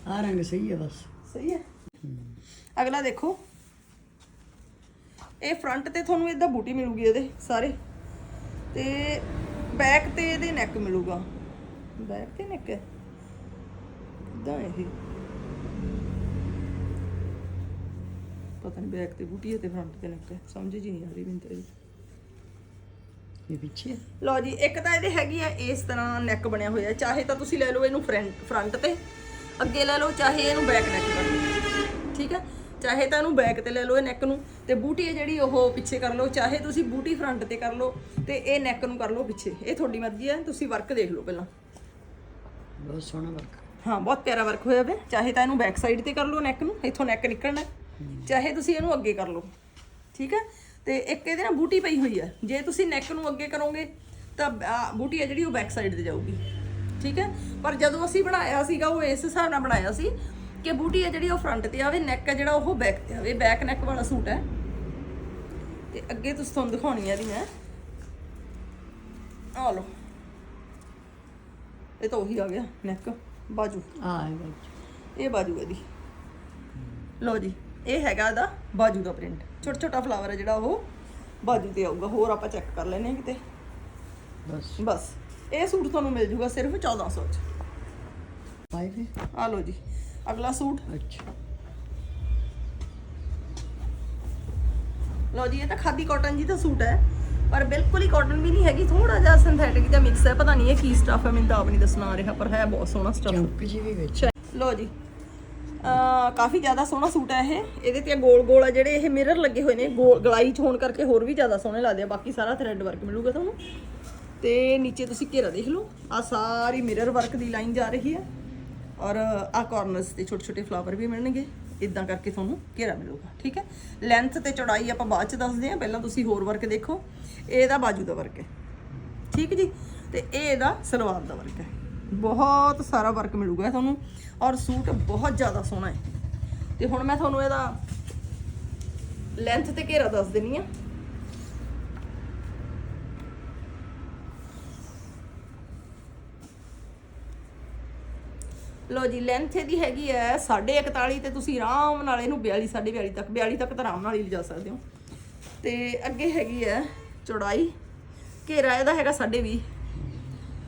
ਆ ਰੰਗ ਸਹੀ ਹੈ ਬਸ। ਸਹੀ ਹੈ। ਅਗਲਾ ਦੇਖੋ। ਇਹ ਫਰੰਟ ਤੇ ਤੁਹਾਨੂੰ ਇਦਾਂ ਬੂਟੀ ਮਿਲੂਗੀ ਇਹਦੇ ਸਾਰੇ। ਤੇ ਬੈਕ ਤੇ ਇਹਦੇ ਨੈਕ ਮਿਲੂਗਾ। ਬੈਕ ਤੇ ਨੈਕ ਹੈ ਇਦਾਂ ਇਹ? ਪਤਾ ਨਹੀਂ ਬੈਕ ਤੇ ਬੂਟੀ ਹੈ ਤੇ ਫਰੰਟ ਤੇ ਨੈਕ ਹੈ ਸਮਝ ਜੀ ਨਹੀਂ ਆ ਰਹੀ ਮੈਨੂੰ ਤਾਂ। ਇਹ। ਪਿੱਛੇ। ਲਓ ਜੀ ਇੱਕ ਤਾਂ ਇਹਦੇ ਹੈਗੀ ਹੈ ਇਸ ਤਰ੍ਹਾਂ ਨੈਕ ਬਣਿਆ ਹੋਇਆ। ਚਾਹੇ ਤਾਂ ਤੁਸੀਂ ਲੈ ਲਓ ਇਹਨੂੰ ਫਰੰਟ ਫਰੰਟ ਤੇ ਅੱਗੇ ਲੈ ਲਓ ਚਾਹੇ ਇਹਨੂੰ ਬੈਕ ਨੈਕ ਕਰ ਲਓ ਠੀਕ ਹੈ ਚਾਹੇ ਤਾਂ ਇਹਨੂੰ ਬੈਕ ਤੇ ਲੈ ਲਓ ਇਹ ਨੈਕ ਨੂੰ ਤੇ ਬੂਟੀ ਹੈ ਜਿਹੜੀ ਉਹ ਪਿੱਛੇ ਕਰ ਲਓ ਚਾਹੇ ਤੁਸੀਂ ਬੂਟੀ ਫਰੰਟ ਤੇ ਕਰ ਲਓ ਤੇ ਇਹ ਨੈਕ ਨੂੰ ਕਰ ਲਓ ਪਿੱਛੇ। ਇਹ ਤੁਹਾਡੀ ਮਰਜ਼ੀ ਹੈ ਤੁਸੀਂ ਵਰਕ ਦੇਖ ਲਓ ਪਹਿਲਾਂ। ਬਹੁਤ ਸੋਹਣਾ ਵਰਕ ਹਾਂ। ਬਹੁਤ ਪਿਆਰਾ ਵਰਕ ਹੋਇਆ ਵੇ। ਚਾਹੇ ਤਾਂ ਇਹਨੂੰ ਬੈਕ ਸਾਈਡ ਤੇ ਕਰ ਲਓ ਨੈਕ ਨੂੰ ਇੱਥੋਂ ਨੈਕ ਨਿਕਲਣਾ। ਚਾਹੇ ਤੁਸੀਂ ਇਹਨੂੰ ਅੱਗੇ ਕਰ ਲਓ। ਠੀਕ ਹੈ? ਤੇ ਇੱਕ ਇਹਦੇ ਨਾਲ ਬੂਟੀ ਪਈ ਹੋਈ ਹੈ। ਜੇ ਤੁਸੀਂ ਨੈਕ ਨੂੰ ਅੱਗੇ ਕਰੋਗੇ ਤਾਂ ਬੂਟੀ ਹੈ ਜਿਹੜੀ ਉਹ ਬੈਕ ਸਾਈਡ ਤੇ ਜਾਊਗੀ। ਠੀਕ ਹੈ? ਪਰ ਜਦੋਂ ਅਸੀਂ ਬਣਾਇਆ ਸੀਗਾ ਉਹ ਇਸ ਹਿਸਾਬ ਨਾਲ ਬਣਾਇਆ ਸੀ ਕਿ ਬੂਟੀ ਹੈ ਜਿਹੜੀ ਉਹ ਫਰੰਟ ਤੇ ਆਵੇ ਨੈਕ ਹੈ ਜਿਹੜਾ ਉਹ ਬੈਕ ਤੇ ਆਵੇ। ਬੈਕ ਨੈਕ ਵਾਲਾ ਸੂਟ ਹੈ। ਤੇ ਅੱਗੇ ਤੁਸੀਂ ਤੁਹਾਨੂੰ ਦਿਖਾਉਣੀ ਹੈ ਇਹਦੀ ਮੈਂ। ਆ ਲਓ। ਇਹ ਤਾਂ ਉਹੀ ਆ ਗਿਆ ਨੈਕ ਬਾਜੂ। ਆ ਹੈ ਵਿੱਚ ਇਹ ਬਾਜੂ ਇਹਦੀ। ਲਓ ਜੀ ਇਹ ਹੈਗਾ ਇਹਦਾ ਬਾਜੂ ਦਾ ਪ੍ਰਿੰਟ ਛੋਟਾ ਛੋਟਾ ਫਲਾਵਰ ਹੈ ਜਿਹੜਾ ਉਹ ਬਾਜੂ ਤੇ ਆਊਗਾ। ਹੋਰ ਆਪਾਂ ਚੈੱਕ ਕਰ ਲੈਨੇ ਕਿਤੇ। ਬਸ। ਬਸ। ਇਹ ਸੂਟ ਤੁਹਾਨੂੰ ਮਿਲ ਜੂਗਾ ਸਿਰਫ 1400 ਚ। ਫੇ ਆ ਲਓ ਜੀ। ਅਗਲਾ ਸੂਟ। ਅੱਛਾ। ਲਓ ਜੀ ਇਹ ਤਾਂ ਖਾਦੀ ਕਾਟਨ ਜੀ ਦਾ ਸੂਟ ਹੈ ਪਰ ਬਿਲਕੁਲ ਹੀ ਕਾਟਨ ਵੀ ਨਹੀਂ ਹੈਗੀ ਥੋੜਾ ਜਿਹਾ ਸਿੰਥੈਟਿਕ ਦਾ ਮਿਕਸ ਹੈ ਪਤਾ ਨਹੀਂ ਇਹ ਕੀ ਸਟਫ ਹੈ ਮੈਨੂੰ ਤਾਂ ਆਪ ਨਹੀਂ ਦੱਸਣਾ ਆ ਰਿਹਾ ਪਰ ਹੈ ਬਹੁਤ ਸੋਹਣਾ ਸਟਫ ਜੀ ਵੀ ਵਿੱਚ। ਲੋ ਜੀ ਆ ਕਾਫੀ ਜ਼ਿਆਦਾ ਸੋਹਣਾ ਸੂਟ ਹੈ ਇਹ। ਇਹਦੇ ਤੇ ਗੋਲ ਗੋਲ ਆ ਜਿਹੜੇ ਇਹ ਮਿਰਰ ਲੱਗੇ ਹੋਏ ਨੇ ਗੋਲ ਗਲਾਈ ਚ ਹੋਣ ਕਰਕੇ ਹੋਰ ਵੀ ਜ਼ਿਆਦਾ ਸੋਹਣੇ ਲੱਗਦੇ ਆ ਬਾਕੀ ਸਾਰਾ ਥ੍ਰੈਡ ਵਰਕ ਮਿਲੂਗਾ ਤੁਹਾਨੂੰ। ਤੇ ਨੀਚੇ ਤੁਸੀਂ ਘੇਰਾ ਦੇਖ ਲਓ ਆ ਸਾਰੀ ਮਿਰਰ ਵਰਕ ਦੀ ਲਾਈਨ ਜਾ ਰਹੀ ਹੈ। ਔਰ ਆ ਕਾਰਨਰਸ ਤੇ ਛੋਟੇ ਛੋਟੇ ਫਲਾਵਰ ਵੀ ਮਿਲਣਗੇ। ਇਦਾਂ ਕਰਕੇ ਤੁਹਾਨੂੰ ਘੇਰਾ ਮਿਲੂਗਾ, ਠੀਕ ਹੈ? ਲੈਂਥ ਤੇ ਚੌੜਾਈ ਆਪਾਂ ਬਾਅਦ ਚ ਦੱਸਦੇ ਹਾਂ। ਪਹਿਲਾਂ ਤੁਸੀਂ ਹੋਰ ਵਰਕ ਦੇਖੋ। ਇਹਦਾ ਬਾਜੂ ਦਾ ਵਰਕ ਹੈ। ਠੀਕ ਜੀ? ਤੇ ਇਹ ਇਹਦਾ ਸਲਵਾਰ ਦਾ ਵਰਕ ਹੈ। ਬਹੁਤ ਸਾਰਾ ਵਰਕ ਮਿਲੂਗਾ ਤੁਹਾਨੂੰ। ਔਰ ਸੂਟ ਬਹੁਤ ਜ਼ਿਆਦਾ ਸੋਹਣਾ ਹੈ। ਤੇ ਹੁਣ ਮੈਂ ਤੁਹਾਨੂੰ ਇਹਦਾ ਲੈਂਥ ਤੇ ਘੇਰਾ ਦੱਸ ਦਿੰਨੀ ਆ ਲੋ ਜੀ ਲੈਂਥ ਇਹਦੀ ਹੈਗੀ ਹੈ 41 ਤੇ ਤੁਸੀਂ ਆਰਾਮ ਨਾਲ ਇਹਨੂੰ 42 42 ਤੱਕ 42 ਤੱਕ ਤਾਂ ਆਰਾਮ ਨਾਲ ਹੀ ਲਿਜਾ ਸਕਦੇ ਹੋ। ਤੇ ਅੱਗੇ ਹੈਗੀ ਹੈ ਚੌੜਾਈ, ਘੇਰਾ ਇਹਦਾ ਹੈਗਾ 20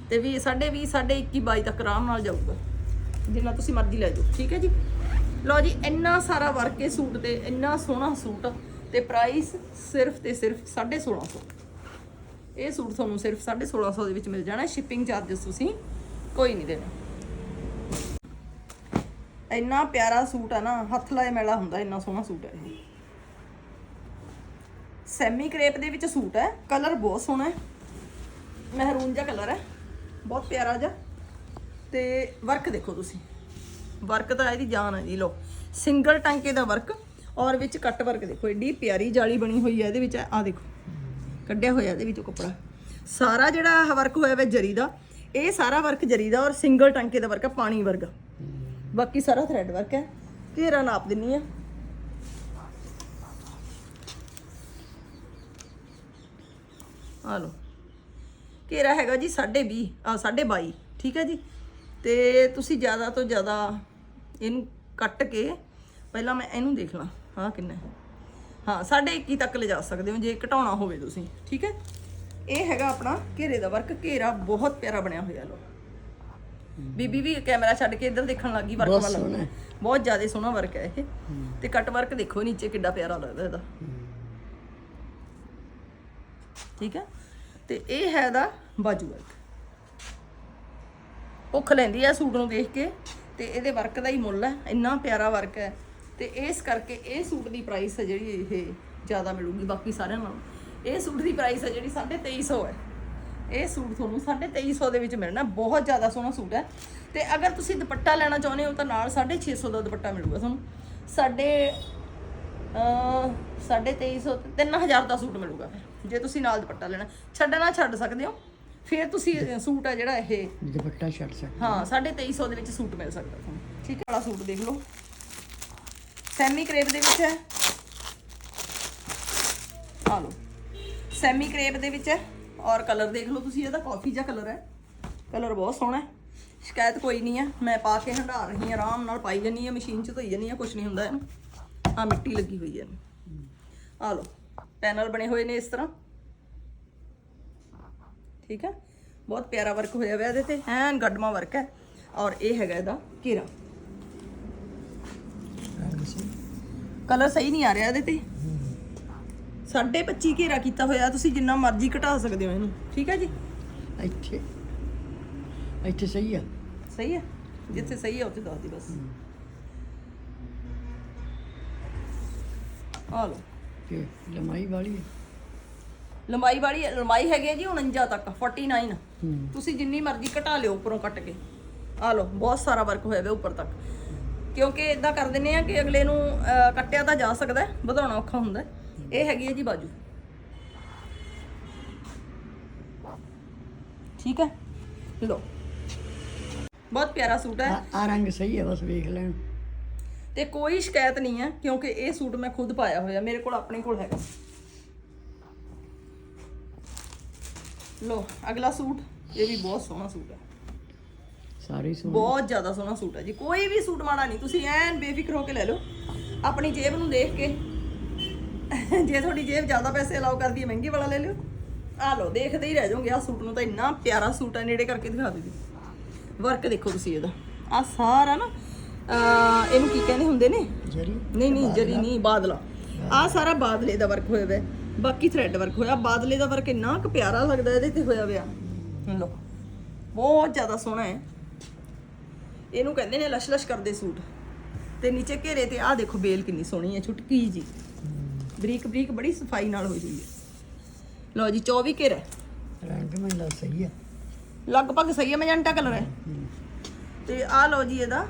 ਤੇ ਵੀ 20 21 22 ਤੱਕ ਆਰਾਮ ਨਾਲ ਜਾਊਗਾ। ਜਿੰਨਾ ਤੁਸੀਂ ਮਰਜ਼ੀ ਲੈ ਜਾਓ, ਠੀਕ ਹੈ ਜੀ? ਲਓ ਜੀ, ਇੰਨਾ ਸਾਰਾ ਵਰਕ ਇਹ ਸੂਟ ਤੇ, ਇੰਨਾ ਸੋਹਣਾ ਸੂਟ ਤੇ ਪ੍ਰਾਈਸ ਸਿਰਫ ਤੇ ਸਿਰਫ 1650 ਇਹ ਸੂਟ ਤੁਹਾਨੂੰ ਸਿਰਫ 1650 ਦੇ ਵਿੱਚ ਮਿਲ ਜਾਣਾ ਸ਼ਿਪਿੰਗ ਚਾਰजेस ਤੁਸੀਂ ਕੋਈ ਨਹੀਂ ਦੇਣਾ। ਇੰਨਾ ਪਿਆਰਾ ਸੂਟ ਹੈ ਨਾ, ਹੱਥ ਲਾਏ ਮੈਲਾ ਹੁੰਦਾ, ਇੰਨਾ ਸੋਹਣਾ ਸੂਟ ਹੈ ਇਹ। ਸੈਮੀ ਕ੍ਰੇਪ ਦੇ ਵਿੱਚ ਸੂਟ ਹੈ, ਕਲਰ ਬਹੁਤ ਸੋਹਣਾ ਹੈ। ਮਹਿਰੂਨ ਜਿਹਾ ਕਲਰ ਹੈ, ਬਹੁਤ ਪਿਆਰਾ ਜਿਹਾ। ਤੇ ਵਰਕ ਦੇਖੋ ਤੁਸੀਂ, ਵਰਕ ਤਾਂ ਇਹਦੀ ਜਾਨ ਹੈ ਜੀ ਲੋ ਸਿੰਗਲ ਟਾਂਕੇ ਦਾ ਵਰਕ, ਔਰ ਵਿੱਚ ਕੱਟ ਵਰਕ ਦੇਖੋ, ਏਡੀ ਪਿਆਰੀ ਜਾਲੀ ਬਣੀ ਹੋਈ ਹੈ, ਇਹਦੇ ਵਿੱਚ ਆ ਦੇਖੋ, ਕੱਢਿਆ ਹੋਇਆ ਇਹਦੇ ਵਿੱਚੋਂ ਕੱਪੜਾ। ਸਾਰਾ ਜਿਹੜਾ ਵਰਕ ਹੋਇਆ ਵੇ ਜਰੀ ਦਾ, ਇਹ ਸਾਰਾ ਵਰਕ ਜਰੀ ਦਾ, ਔਰ ਸਿੰਗਲ ਟਾਂਕੇ ਦਾ ਵਰਕ ਹੈ ਪਾਣੀ ਵਰਗਾ। ਬਾਕੀ ਸਾਰਾ ਥਰੈਡ ਵਰਕ ਹੈ। ਘੇਰਾ ਨਾਪ ਦਿੰਨੀ ਆ। ਆ ਲਓ। ਘੇਰਾ ਹੈਗਾ ਜੀ 20.5 ਆ 22.5 ਠੀਕ ਹੈ ਜੀ? ਤੇ ਤੁਸੀਂ ਜ਼ਿਆਦਾ ਤੋਂ ਜ਼ਿਆਦਾ ਇਹਨੂੰ ਕੱਟ ਕੇ ਪਹਿਲਾਂ ਮੈਂ ਇਹਨੂੰ ਦੇਖ ਲਾਂ। ਹਾਂ ਕਿੰਨਾ ਹੈ। ਹਾਂ 21.5 ਤੱਕ ਲਿਜਾ ਸਕਦੇ ਹੋ, ਜੇ ਘਟਾਉਣਾ ਹੋਵੇ ਤੁਸੀਂ, ਠੀਕ ਹੈ? ਇਹ ਹੈਗਾ ਆਪਣਾ ਘੇਰੇ ਦਾ ਵਰਕ ਘੇਰਾ ਬਹੁਤ ਪਿਆਰਾ ਬਣਿਆ ਹੋਇਆ ਲੋ ਬੀਬੀ ਵੀ ਕੈਮਰਾ ਛੱਡ ਕੇ ਇੱਧਰ ਦੇਖਣ ਲੱਗੀ ਵਰਕ ਬਹੁਤ ਵਾਲਾ। ਸੋਹਣਾ ਹੈ। ਬਹੁਤ ਜ਼ਿਆਦਾ ਸੋਹਣਾ ਵਰਕ ਹੈ ਇਹ। ਤੇ ਕੱਟ ਵਰਕ ਦੇਖੋ ਨੀਚੇ ਕਿੱਡਾ ਪਿਆਰਾ ਲੱਗਦਾ ਇਹਦਾ। ਠੀਕ ਹੈ? ਤੇ ਇਹ ਹੈ ਇਹਦਾ ਬਾਜੂ ਵਰਕ ਭੁੱਖ ਲੈਂਦੀ ਹੈ ਸੂਟ ਨੂੰ ਦੇਖ ਕੇ। ਤੇ ਇਹਦੇ ਵਰਕ ਦਾ ਹੀ ਮੁੱਲ ਹੈ। ਇੰਨਾ ਪਿਆਰਾ ਵਰਕ ਹੈ। ਤੇ ਇਸ ਕਰਕੇ ਇਹ ਸੂਟ ਦੀ ਪ੍ਰਾਈਸ ਹੈ ਜਿਹੜੀ ਇਹ ਜ਼ਿਆਦਾ ਮਿਲੂਗੀ ਬਾਕੀ ਸਾਰਿਆਂ ਨਾਲੋਂ। ਇਹ ਸੂਟ ਦੀ ਪ੍ਰਾਈਸ ਹੈ ਜਿਹੜੀ 2350 ਹੈ। ਇਹ ਸੂਟ ਤੁਹਾਨੂੰ 2350 ਦੇ ਵਿੱਚ ਮਿਲਣਾ ਬਹੁਤ ਜ਼ਿਆਦਾ ਸੋਹਣਾ ਸੂਟ ਹੈ। ਤੇ ਅਗਰ ਤੁਸੀਂ ਦੁਪੱਟਾ ਲੈਣਾ ਚਾਹੁੰਦੇ ਹੋ ਤਾਂ ਨਾਲ 650 ਦਾ ਦੁਪੱਟਾ ਮਿਲੂਗਾ ਤੁਹਾਨੂੰ। ਸਾਡੇ ਅ 2350 ਤੇ 3000 ਦਾ ਸੂਟ ਮਿਲੂਗਾ। ਫਿਰ ਜੇ ਤੁਸੀਂ ਨਾਲ ਦੁਪੱਟਾ ਲੈਣਾ ਛੱਡਣਾ ਛੱਡ ਸਕਦੇ ਹੋ। ਫਿਰ ਤੁਸੀਂ ਸੂਟ ਹੈ ਜਿਹੜਾ ਇਹ ਦੁਪੱਟਾ ਛੱਡ ਸਕ ਹਾਂ। 2350 ਦੇ ਵਿੱਚ ਸੂਟ ਮਿਲ ਸਕਦਾ ਤੁਹਾਨੂੰ। ਠੀਕ ਹੈ ਵਾਲਾ ਸੂਟ ਦੇਖ ਲਓ। ਸੈਮੀ ਕਰੇਪ ਦੇ ਵਿੱਚ ਹੈ। ਆ ਲਓ। ਸੈਮੀ ਕਰੇਪ ਦੇ ਵਿੱਚ ਹੈ। ਔਰ ਕਲਰ ਦੇਖ ਲਓ ਤੁਸੀਂ ਇਹਦਾ ਕਾਫੀ ਜਿਹਾ ਕਲਰ ਹੈ। ਕਲਰ ਬਹੁਤ ਸੋਹਣਾ ਹੈ। ਸ਼ਿਕਾਇਤ ਕੋਈ ਨਹੀਂ ਹੈ। ਮੈਂ ਪਾ ਕੇ ਹੰਡਾ ਰਹੀ ਹਾਂ ਆਰਾਮ ਨਾਲ ਪਾਈ ਜੰਨੀ ਹੈ ਮਸ਼ੀਨ 'ਚ ਧੋਈ ਜੰਨੀ ਹੈ ਕੁਝ ਨਹੀਂ ਹੁੰਦਾ ਇਹਨੂੰ। ਆ ਮਿੱਟੀ ਲੱਗੀ ਹੋਈ ਹੈ ਆ ਲਓ ਪੈਨਲ ਬਣੇ ਹੋਏ ਨੇ ਇਸ ਤਰ੍ਹਾਂ। ਠੀਕ ਹੈ? ਬਹੁਤ ਪਿਆਰਾ ਵਰਕ ਹੋਇਆ ਹੋਇਆ ਇਹਦੇ ਤੇ। ਐਨ ਗੱਡਮਾ ਵਰਕ ਹੈ। ਔਰ ਇਹ ਹੈਗਾ ਇਹਦਾ ਘੇਰਾ। ਕਲਰ ਸਹੀ ਨਹੀਂ ਆ ਰਿਹਾ ਇਹਦੇ ਤੇ। 25 ਘੇਰਾ ਕੀਤਾ ਹੋਇਆ ਤੁਸੀਂ ਜਿੰਨਾ ਮਰਜ਼ੀ ਘਟਾ ਸਕਦੇ ਹੋ ਇਹਨੂੰ। ਠੀਕ ਹੈ ਜੀ? ਇੱਥੇ। ਇੱਥੇ ਸਹੀ ਆ। ਸਹੀ ਹੈ ਜਿੱਥੇ ਸਹੀ ਹੈ ਉੱਥੇ ਦੱਸ ਦੀ ਬਸ। ਆ ਲਓ। ਕਿ ਲੰਮਾਈ ਵਾਲੀ ਹੈ ਲੰਬਾਈ ਵਾਲੀ ਲੰਬਾਈ ਹੈਗੀ ਹੈ ਜੀ 49 ਤੱਕ 49 ਹੂੰ। ਤੁਸੀਂ ਜਿੰਨੀ ਮਰਜ਼ੀ ਘਟਾ ਲਿਓ ਉੱਪਰੋਂ ਕੱਟ ਕੇ। ਆ ਲਓ ਬਹੁਤ ਸਾਰਾ ਵਰਕ ਹੋਇਆ ਹੋਇਆ ਉੱਪਰ ਤੱਕ। ਕਿਉਂਕਿ ਇਦਾਂ ਕਰ ਦਿੰਨੇ ਆ ਕਿ ਅਗਲੇ ਨੂੰ ਕੱਟਿਆ ਤਾਂ ਜਾ ਸਕਦਾ ਵਧਾਉਣਾ ਔਖਾ ਹੁੰਦਾ। ਇਹ ਹੈਗੀ ਹੈ ਜੀ ਬਾਜੂ। ਠੀਕ ਹੈ? ਲੋ ਬਹੁਤ ਪਿਆਰਾ ਸੂਟ ਹੈ। ਆ ਰੰਗ ਸਹੀ ਹੈ ਬਸ ਵੇਖ ਲੈਣ। ਤੇ ਕੋਈ ਸ਼ਿਕਾਇਤ ਨਹੀਂ ਹੈ ਕਿਉਂਕਿ ਇਹ ਸੂਟ ਮੈਂ ਖੁਦ ਪਾਇਆ ਹੋਇਆ ਮੇਰੇ ਕੋਲ ਆਪਣੇ ਕੋਲ ਹੈਗਾ। ਲੋ ਅਗਲਾ ਸੂਟ ਇਹ ਵੀ ਬਹੁਤ ਸੋਹਣਾ ਸੂਟ ਹੈ। ਸਾਰੇ ਸੋਹਣੇ। ਬਹੁਤ ਜ਼ਿਆਦਾ ਸੋਹਣਾ ਸੂਟ ਹੈ ਜੀ। ਕੋਈ ਵੀ ਸੂਟ ਮਾੜਾ ਨਹੀਂ ਤੁਸੀਂ ਐਨ ਬੇਫਿਕਰ ਹੋ ਕੇ ਲੈ ਲਓ। ਆਪਣੀ ਜੇਬ ਨੂੰ ਦੇਖ ਕੇ ਜੇ ਤੁਹਾਡੀ ਜੇਬ ਜ਼ਿਆਦਾ ਪੈਸੇ ਅਲਾਉ ਕਰਦੀ ਹੈ ਮਹਿੰਗੇ ਵਾਲਾ ਲੈ ਲਿਓ। ਆ ਲਓ ਦੇਖਦੇ ਹੀ ਰਹਿ ਜਾਓਗੇ ਆ ਸੂਟ ਨੂੰ ਤਾਂ ਇੰਨਾ ਪਿਆਰਾ ਸੂਟ ਹੈ ਨੇੜੇ ਕਰਕੇ ਦਿਖਾ ਦਿਓ। ਵਰਕ ਦੇਖੋ ਤੁਸੀਂ ਇਹਦਾ। ਆ ਸਾਰਾ ਨਾ ਇਹਨੂੰ ਕੀ ਕਹਿੰਦੇ ਹੁੰਦੇ ਨੇ? ਜਰੀ। ਨਹੀਂ ਨਹੀਂ ਜਰੀ ਨਹੀਂ ਬਾਦਲਾ। ਆ ਸਾਰਾ ਬਾਦਲੇ ਦਾ ਵਰਕ ਹੋਇਆ ਹੋਇਆ। ਬਾਕੀ ਥ੍ਰੈਡ ਵਰਕ ਹੋਇਆ। ਬਾਦਲੇ ਦਾ ਵਰਕ ਇੰਨਾ ਕੁ ਪਿਆਰਾ ਲੱਗਦਾ ਇਹਦੇ ਤੇ ਹੋਇਆ ਹੋਇਆ। ਲੋ ਬਹੁਤ ਜ਼ਿਆਦਾ ਸੋਹਣਾ ਹੈ। ਇਹਨੂੰ ਕਹਿੰਦੇ ਨੇ ਲਸ਼ ਲਸ਼ ਕਰਦੇ ਸੂਟ। ਤੇ ਨੀਚੇ ਘੇਰੇ ਤੇ ਆਹ ਦੇਖੋ ਬੇਲ ਕਿੰਨੀ ਸੋਹਣੀ ਹੈ ਛੁਟਕੀ ਜੀ। ਬਰੀਕ ਬਰੀਕ ਬੜੀ ਸਫ਼ਾਈ ਨਾਲ ਹੋਈ ਹੈ। ਲਓ ਜੀ 24 ਘੇਰਾ ਹੈ। ਰੰਗ ਮੈਨੂੰ ਸਹੀ ਹੈ। ਲਗਭਗ ਸਹੀ ਹੈ ਮੈਜੈਂਟਾ ਕਲਰ ਹੈ। ਤੇ ਆਹ ਲਓ ਜੀ ਇਹਦਾ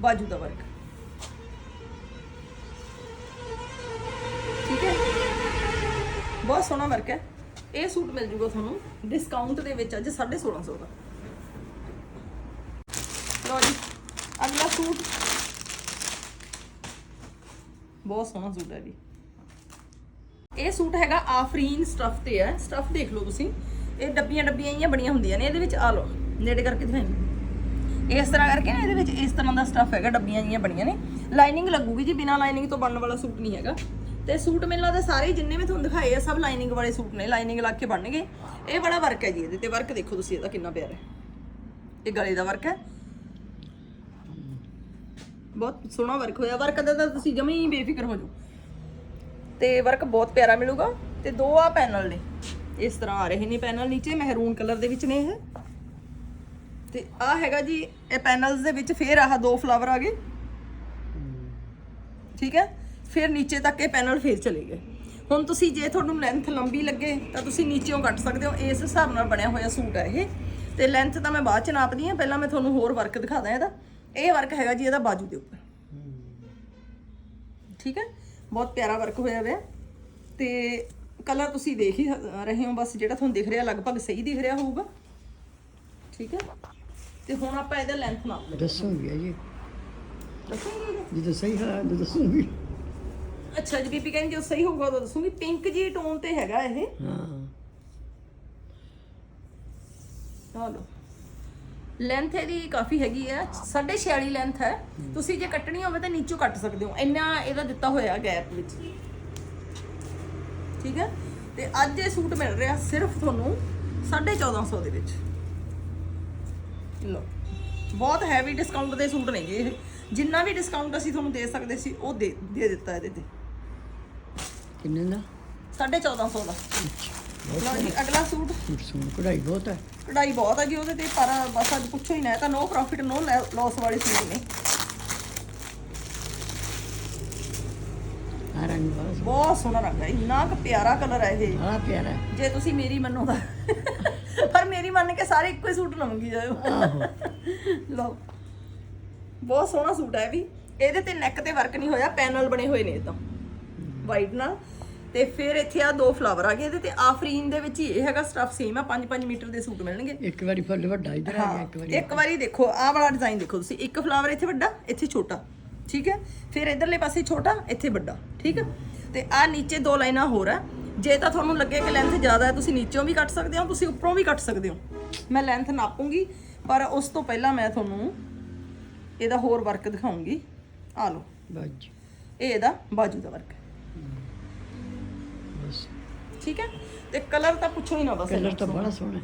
ਬਾਜੂ ਦਾ ਵਰਕ। ਠੀਕ ਹੈ? ਬਹੁਤ ਸੋਹਣਾ ਵਰਕ ਹੈ। ਇਹ ਸੂਟ ਮਿਲ ਜੂਗਾ ਤੁਹਾਨੂੰ ਡਿਸਕਾਊਂਟ ਦੇ ਵਿੱਚ ਅੱਜ 1650 ਦਾ। ਲਓ ਜੀ ਅਗਲਾ ਸੂਟ ਬਹੁਤ ਸੋਹਣਾ ਸੂਟ ਹੈ ਜੀ ਇਹ ਸੂਟ ਹੈਗਾ ਆਫਰੀਨ ਸਟਫ ਤੇ ਹੈ। ਸਟਫ ਦੇਖ ਲਓ ਤੁਸੀਂ। ਇਹ ਡੱਬੀਆਂ ਡੱਬੀਆਂ ਜਿਹੀਆਂ ਬਣੀਆਂ ਹੁੰਦੀਆਂ ਨੇ। ਇਹਦੇ ਵਿੱਚ ਆ ਲਓ, ਨੇੜੇ ਕਰਕੇ ਦਿਖਾਈ। ਇਸ ਤਰ੍ਹਾਂ ਕਰਕੇ ਨਾ ਇਹਦੇ ਵਿੱਚ ਇਸ ਤਰ੍ਹਾਂ ਦਾ ਸਟਫ ਹੈਗਾ, ਡੱਬੀਆਂ ਜਿਹੀਆਂ ਬਣੀਆਂ ਨੇ। ਲਾਈਨਿੰਗ ਲੱਗੂਗੀ ਜੀ, ਬਿਨਾ ਲਾਈਨਿੰਗ ਤੋਂ ਬਣਨ ਵਾਲਾ ਸੂਟ ਨਹੀਂ ਹੈਗਾ। ਤੇ ਸੂਟ ਮੈਨੂੰ ਲੱਗਦਾ ਸਾਰੇ ਜਿੰਨੇ ਮੈਂ ਤੁਹਾਨੂੰ ਦਿਖਾਏ ਆ, ਸਭ ਲਾਈਨਿੰਗ ਵਾਲੇ ਸੂਟ ਨੇ। ਲਾਈਨਿੰਗ ਲਾ ਕੇ ਬਣਨਗੇ। ਇਹ ਬੜਾ ਵਰਕ ਹੈ ਜੀ ਇਹਦੇ ਤੇ। ਵਰਕ ਦੇਖੋ ਤੁਸੀਂ, ਇਹਦਾ ਕਿੰਨਾ ਪਿਆਰਾ ਹੈ। ਇਹ ਗਲੇ ਦਾ ਵਰਕ ਹੈ। ਬਹੁਤ ਸੋਹਣਾ ਵਰਕ ਹੋਇਆ। ਵਰਕ ਦਾ ਤਾਂ ਤੁਸੀਂ ਜਮੇ ਹੀ ਬੇਫਿਕਰ ਹੋ ਜਾਓ। ਤੇ ਵਰਕ ਬਹੁਤ ਪਿਆਰਾ ਮਿਲੂਗਾ। ਤੇ ਦੋ ਆ ਪੈਨਲ ਨੇ। ਇਸ ਤਰ੍ਹਾਂ ਆ ਰਹੇ ਨੇ ਪੈਨਲ ਨੀਚੇ ਮਹਿਰੂਨ ਕਲਰ ਦੇ ਵਿੱਚ ਨੇ ਇਹ। ਤੇ ਆ ਹੈਗਾ ਜੀ, ਇਹ ਪੈਨਲਸ ਦੇ ਵਿੱਚ ਫੇਰ ਆਹ ਦੋ ਫਲਾਵਰ ਆ ਗਏ। ਠੀਕ ਹੈ? ਫਿਰ ਨੀਚੇ ਤੱਕ ਇਹ ਪੈਨਲ ਫੇਰ ਚਲੇ ਗਏ। ਹੁਣ ਤੁਸੀਂ ਜੇ ਤੁਹਾਨੂੰ ਲੈਂਥ ਲੰਬੀ ਲੱਗੇ, ਤਾਂ ਤੁਸੀਂ ਨੀਚੇੋਂ ਕੱਟ ਸਕਦੇ ਹੋ। ਇਸ ਹਿਸਾਬ ਨਾਲ ਬਣਿਆ ਹੋਇਆ ਸੂਟ ਹੈ ਇਹ। ਤੇ ਲੈਂਥ ਤਾਂ ਮੈਂ ਬਾਅਦ ਚ ਨਾਪਦੀ ਹਾਂ। ਪਹਿਲਾਂ ਮੈਂ ਤੁਹਾਨੂੰ ਹੋਰ ਵਰਕ ਦਿਖਾਦਾ ਇਹਦਾ। ਇਹ ਵਰਕ ਹੈਗਾ ਜੀ ਇਹਦਾ ਬਾਜੂ ਦੇ ਉੱਪਰ। ਠੀਕ ਹੈ? ਬਹੁਤ ਪਿਆਰਾ ਵਰਕ ਹੋਇਆ ਹੋਇਆ ਤੇ ਕਲਰ ਤੁਸੀਂ ਦੇਖ ਹੀ ਰਹੇ ਹੋ ਬਸ ਜਿਹੜਾ ਤੁਹਾਨੂੰ ਦਿਖ ਰਿਹਾ ਲਗਭਗ ਸਹੀ ਦਿਖ ਰਿਹਾ ਹੋਊਗਾ। ਠੀਕ ਹੈ? ਤੇ ਹੁਣ ਆਪਾਂ ਇਹਦਾ ਲੈਂਥ ਨਾਪ ਲਈਏ ਦੱਸੂਗੀ ਜੀ। ਦੱਸੋਗੇ? ਜੀ? ਜਦੋਂ ਸਹੀ ਹੈ ਤਾਂ ਦੱਸੂਗੀ। ਅੱਛਾ ਜੀ ਬੀਬੀ ਕਹਿੰਦੀ ਜਦੋਂ ਸਹੀ ਹੋਊਗਾ ਉਦੋਂ ਦੱਸੂਗੀ। ਪਿੰਕ ਜੀ ਟੋਨ ਤੇ ਹੈਗਾ ਇਹ। ਹਾਂ। ਲਓ। ਲੈਂਥ ਇਹਦੀ ਕਾਫੀ ਹੈਗੀ ਹੈ 46 ਲੈਂਥ ਹੈ। ਤੁਸੀਂ ਜੇ ਕੱਟਣੀ ਹੋਵੇ ਤਾਂ ਨੀਚੋਂ ਕੱਟ ਸਕਦੇ ਹੋ। ਇੰਨਾ ਇਹਦਾ ਦਿੱਤਾ ਹੋਇਆ ਗੈਪ ਵਿੱਚ। ਠੀਕ ਹੈ? ਤੇ ਅੱਜ ਇਹ ਸੂਟ ਮਿਲ ਰਿਹਾ ਸਿਰਫ ਤੁਹਾਨੂੰ 1450 ਦੇ ਵਿੱਚ। ਲਓ ਬਹੁਤ ਹੈਵੀ ਡਿਸਕਾਊਂਟ ਦੇ ਸੂਟ ਨੇ ਇਹ। ਜਿੰਨਾ ਵੀ ਡਿਸਕਾਊਂਟ ਅਸੀਂ ਤੁਹਾਨੂੰ ਦੇ ਸਕਦੇ ਸੀ ਉਹ ਦੇ ਦੇ ਦਿੱਤਾ ਇਹਦੇ ਤੇ। ਕਿੰਨੇ ਦਾ? 1450 ਦਾ। ਲਓ ਜੀ ਅਗਲਾ ਸੂਟ। ਸੂਟ ਸੂਟ ਕਢਾਈ ਬਹੁਤ ਹੈ। ਕਢਾਈ ਬਹੁਤ ਹੈ ਜੀ ਉਹਦੇ ਤੇ ਪਰ ਬਸ ਅੱਜ ਪੁੱਛੋ ਹੀ ਨਾ ਇਹ ਤਾਂ ਨੋ ਪ੍ਰੋਫਿਟ ਨੋ ਲਾਸ ਵਾਲੇ ਸੂਟ ਨੇ। ਆ ਰੰਗ ਬਹੁਤ ਬਹੁਤ ਸੋਹਣਾ ਰੰਗ ਹੈ ਇੰਨਾ ਕੁ ਪਿਆਰਾ ਕਲਰ ਹੈ ਇਹ। ਆ ਪਿਆਰਾ ਹੈ। ਜੇ ਤੁਸੀਂ ਮੇਰੀ ਮੰਨੋ ਤਾਂ ਪਰ ਮੇਰੀ ਮੰਨ ਕੇ ਸਾਰੇ ਇੱਕੋ ਹੀ ਸੂਟ ਲਵਾਂਗੀ ਜਾਇਓ ਲਓ ਬਹੁਤ ਸੋਹਣਾ ਸੂਟ ਹੈ ਵੀ। ਇਹਦੇ ਤੇ ਨੈਕ ਤੇ ਵਰਕ ਨਹੀਂ ਹੋਇਆ ਪੈਨਲ ਬਣੇ ਹੋਏ ਨੇ ਇਹ ਤਾਂ ਵਾਈਟ ਨਾਲ। ਤੇ ਫਿਰ ਇੱਥੇ ਆ ਦੋ ਫਲਾਵਰ ਆ ਗਏ ਇਹਦੇ ਤੇ ਆਫਰੀਨ ਦੇ ਵਿੱਚ ਹੀ ਇਹ ਹੈਗਾ ਸਟਫ ਸੇਮ ਆ 5-5 ਮੀਟਰ ਦੇ ਸੂਟ ਮਿਲਣਗੇ। ਇੱਕ ਵਾਰੀ ਫੁੱਲ ਵੱਡਾ ਇਧਰ ਆ ਗਿਆ ਇੱਕ ਵਾਰੀ ਇੱਕ ਵਾਰੀ ਦੇਖੋ ਆਹ ਵਾਲਾ ਡਿਜ਼ਾਈਨ ਦੇਖੋ ਤੁਸੀਂ ਇੱਕ ਫਲਾਵਰ ਇੱਥੇ ਵੱਡਾ ਇੱਥੇ ਛੋਟਾ ਠੀਕ ਹੈ? ਫਿਰ ਇਧਰਲੇ ਪਾਸੇ ਛੋਟਾ ਇੱਥੇ ਵੱਡਾ ਠੀਕ ਹੈ? ਤੇ ਆਹ ਨੀਚੇ ਦੋ ਲਾਈਨਾਂ ਹੋਰ ਆ। ਜੇ ਤਾਂ ਤੁਹਾਨੂੰ ਲੱਗੇ ਕਿ ਲੈਂਥ ਜ਼ਿਆਦਾ ਹੈ ਤੁਸੀਂ ਨੀਚੋਂ ਵੀ ਕੱਟ ਸਕਦੇ ਹੋ ਤੁਸੀਂ ਉੱਪਰੋਂ ਵੀ ਕੱਟ ਸਕਦੇ ਹੋ। ਮੈਂ ਲੈਂਥ ਨਾਪੂੰਗੀ ਪਰ ਉਸ ਤੋਂ ਪਹਿਲਾਂ ਮੈਂ ਤੁਹਾਨੂੰ ਇਹਦਾ ਹੋਰ ਵਰਕ ਦਿਖਾਉਂਗੀ। ਆ ਲਓ। ਬੱਜ। ਇਹ ਇਹਦਾ ਬਾਜੂ ਦਾ ਵਰਕ ਹੈ। ਬਸ। ਠੀਕ ਹੈ? ਤੇ ਕਲਰ ਤਾਂ ਪੁੱਛੋ ਹੀ ਨਾ ਬਸ ਕਲਰ ਤਾਂ ਬੜਾ ਸੋਹਣਾ ਹੈ।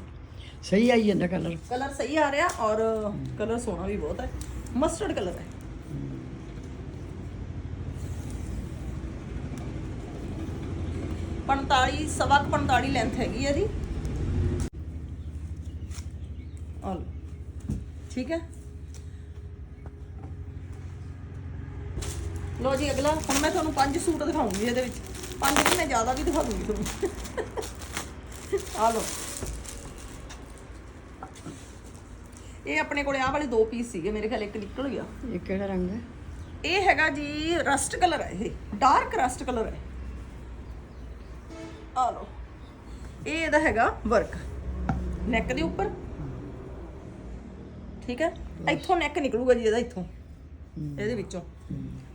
ਸਹੀ ਆਈ ਜਾਂਦਾ ਕਲਰ ਕਲਰ ਸਹੀ ਆ ਰਿਹਾ ਔਰ ਕਲਰ ਸੋਹਣਾ ਵੀ ਬਹੁਤ ਹੈ। ਮਸਟਰਡ ਕਲਰ ਹੈ। ਪੰਤਾਲੀ ਸਵਾ ਕੁ 45 ਲੈਂਥ ਹੈਗੀ ਹੈ ਆ ਲਓ। ਠੀਕ ਹੈ? ਲੋ ਜੀ ਅਗਲਾ। ਹੁਣ ਮੈਂ ਤੁਹਾਨੂੰ ਪੰਜ ਸੂਟ ਦਿਖਾਉਂਗੀ ਇਹਦੇ ਵਿੱਚ। ਪੰਜ ਨਹੀਂ ਮੈਂ ਜ਼ਿਆਦਾ ਵੀ ਦਿਖਾ ਦੂੰਗੀ ਤੁਹਾਨੂੰ। ਆ ਲਓ। ਇਹ ਆਪਣੇ ਕੋਲੇ ਆਹ ਵਾਲੇ ਦੋ ਪੀਸ ਸੀਗੇ ਮੇਰੇ ਖਿਆਲ ਇੱਕ ਨਿਕਲ ਗਿਆ। ਇਹ ਕਿਹੜਾ ਰੰਗ ਹੈ? ਇਹ ਹੈਗਾ ਜੀ ਰਸਟ ਕਲਰ ਹੈ ਇਹ। ਡਾਰਕ ਰਸਟ ਕਲਰ ਹੈ। ਆ ਲਓ। ਇਹ ਇਹਦਾ ਹੈਗਾ ਵਰਕ ਨੈਕ ਦੇ ਉੱਪਰ। ਠੀਕ ਹੈ? ਇੱਥੋਂ ਨੈਕ ਨਿਕਲੂਗਾ ਜੀ ਇਹਦਾ ਇੱਥੋਂ। ਇਹਦੇ ਵਿੱਚੋਂ।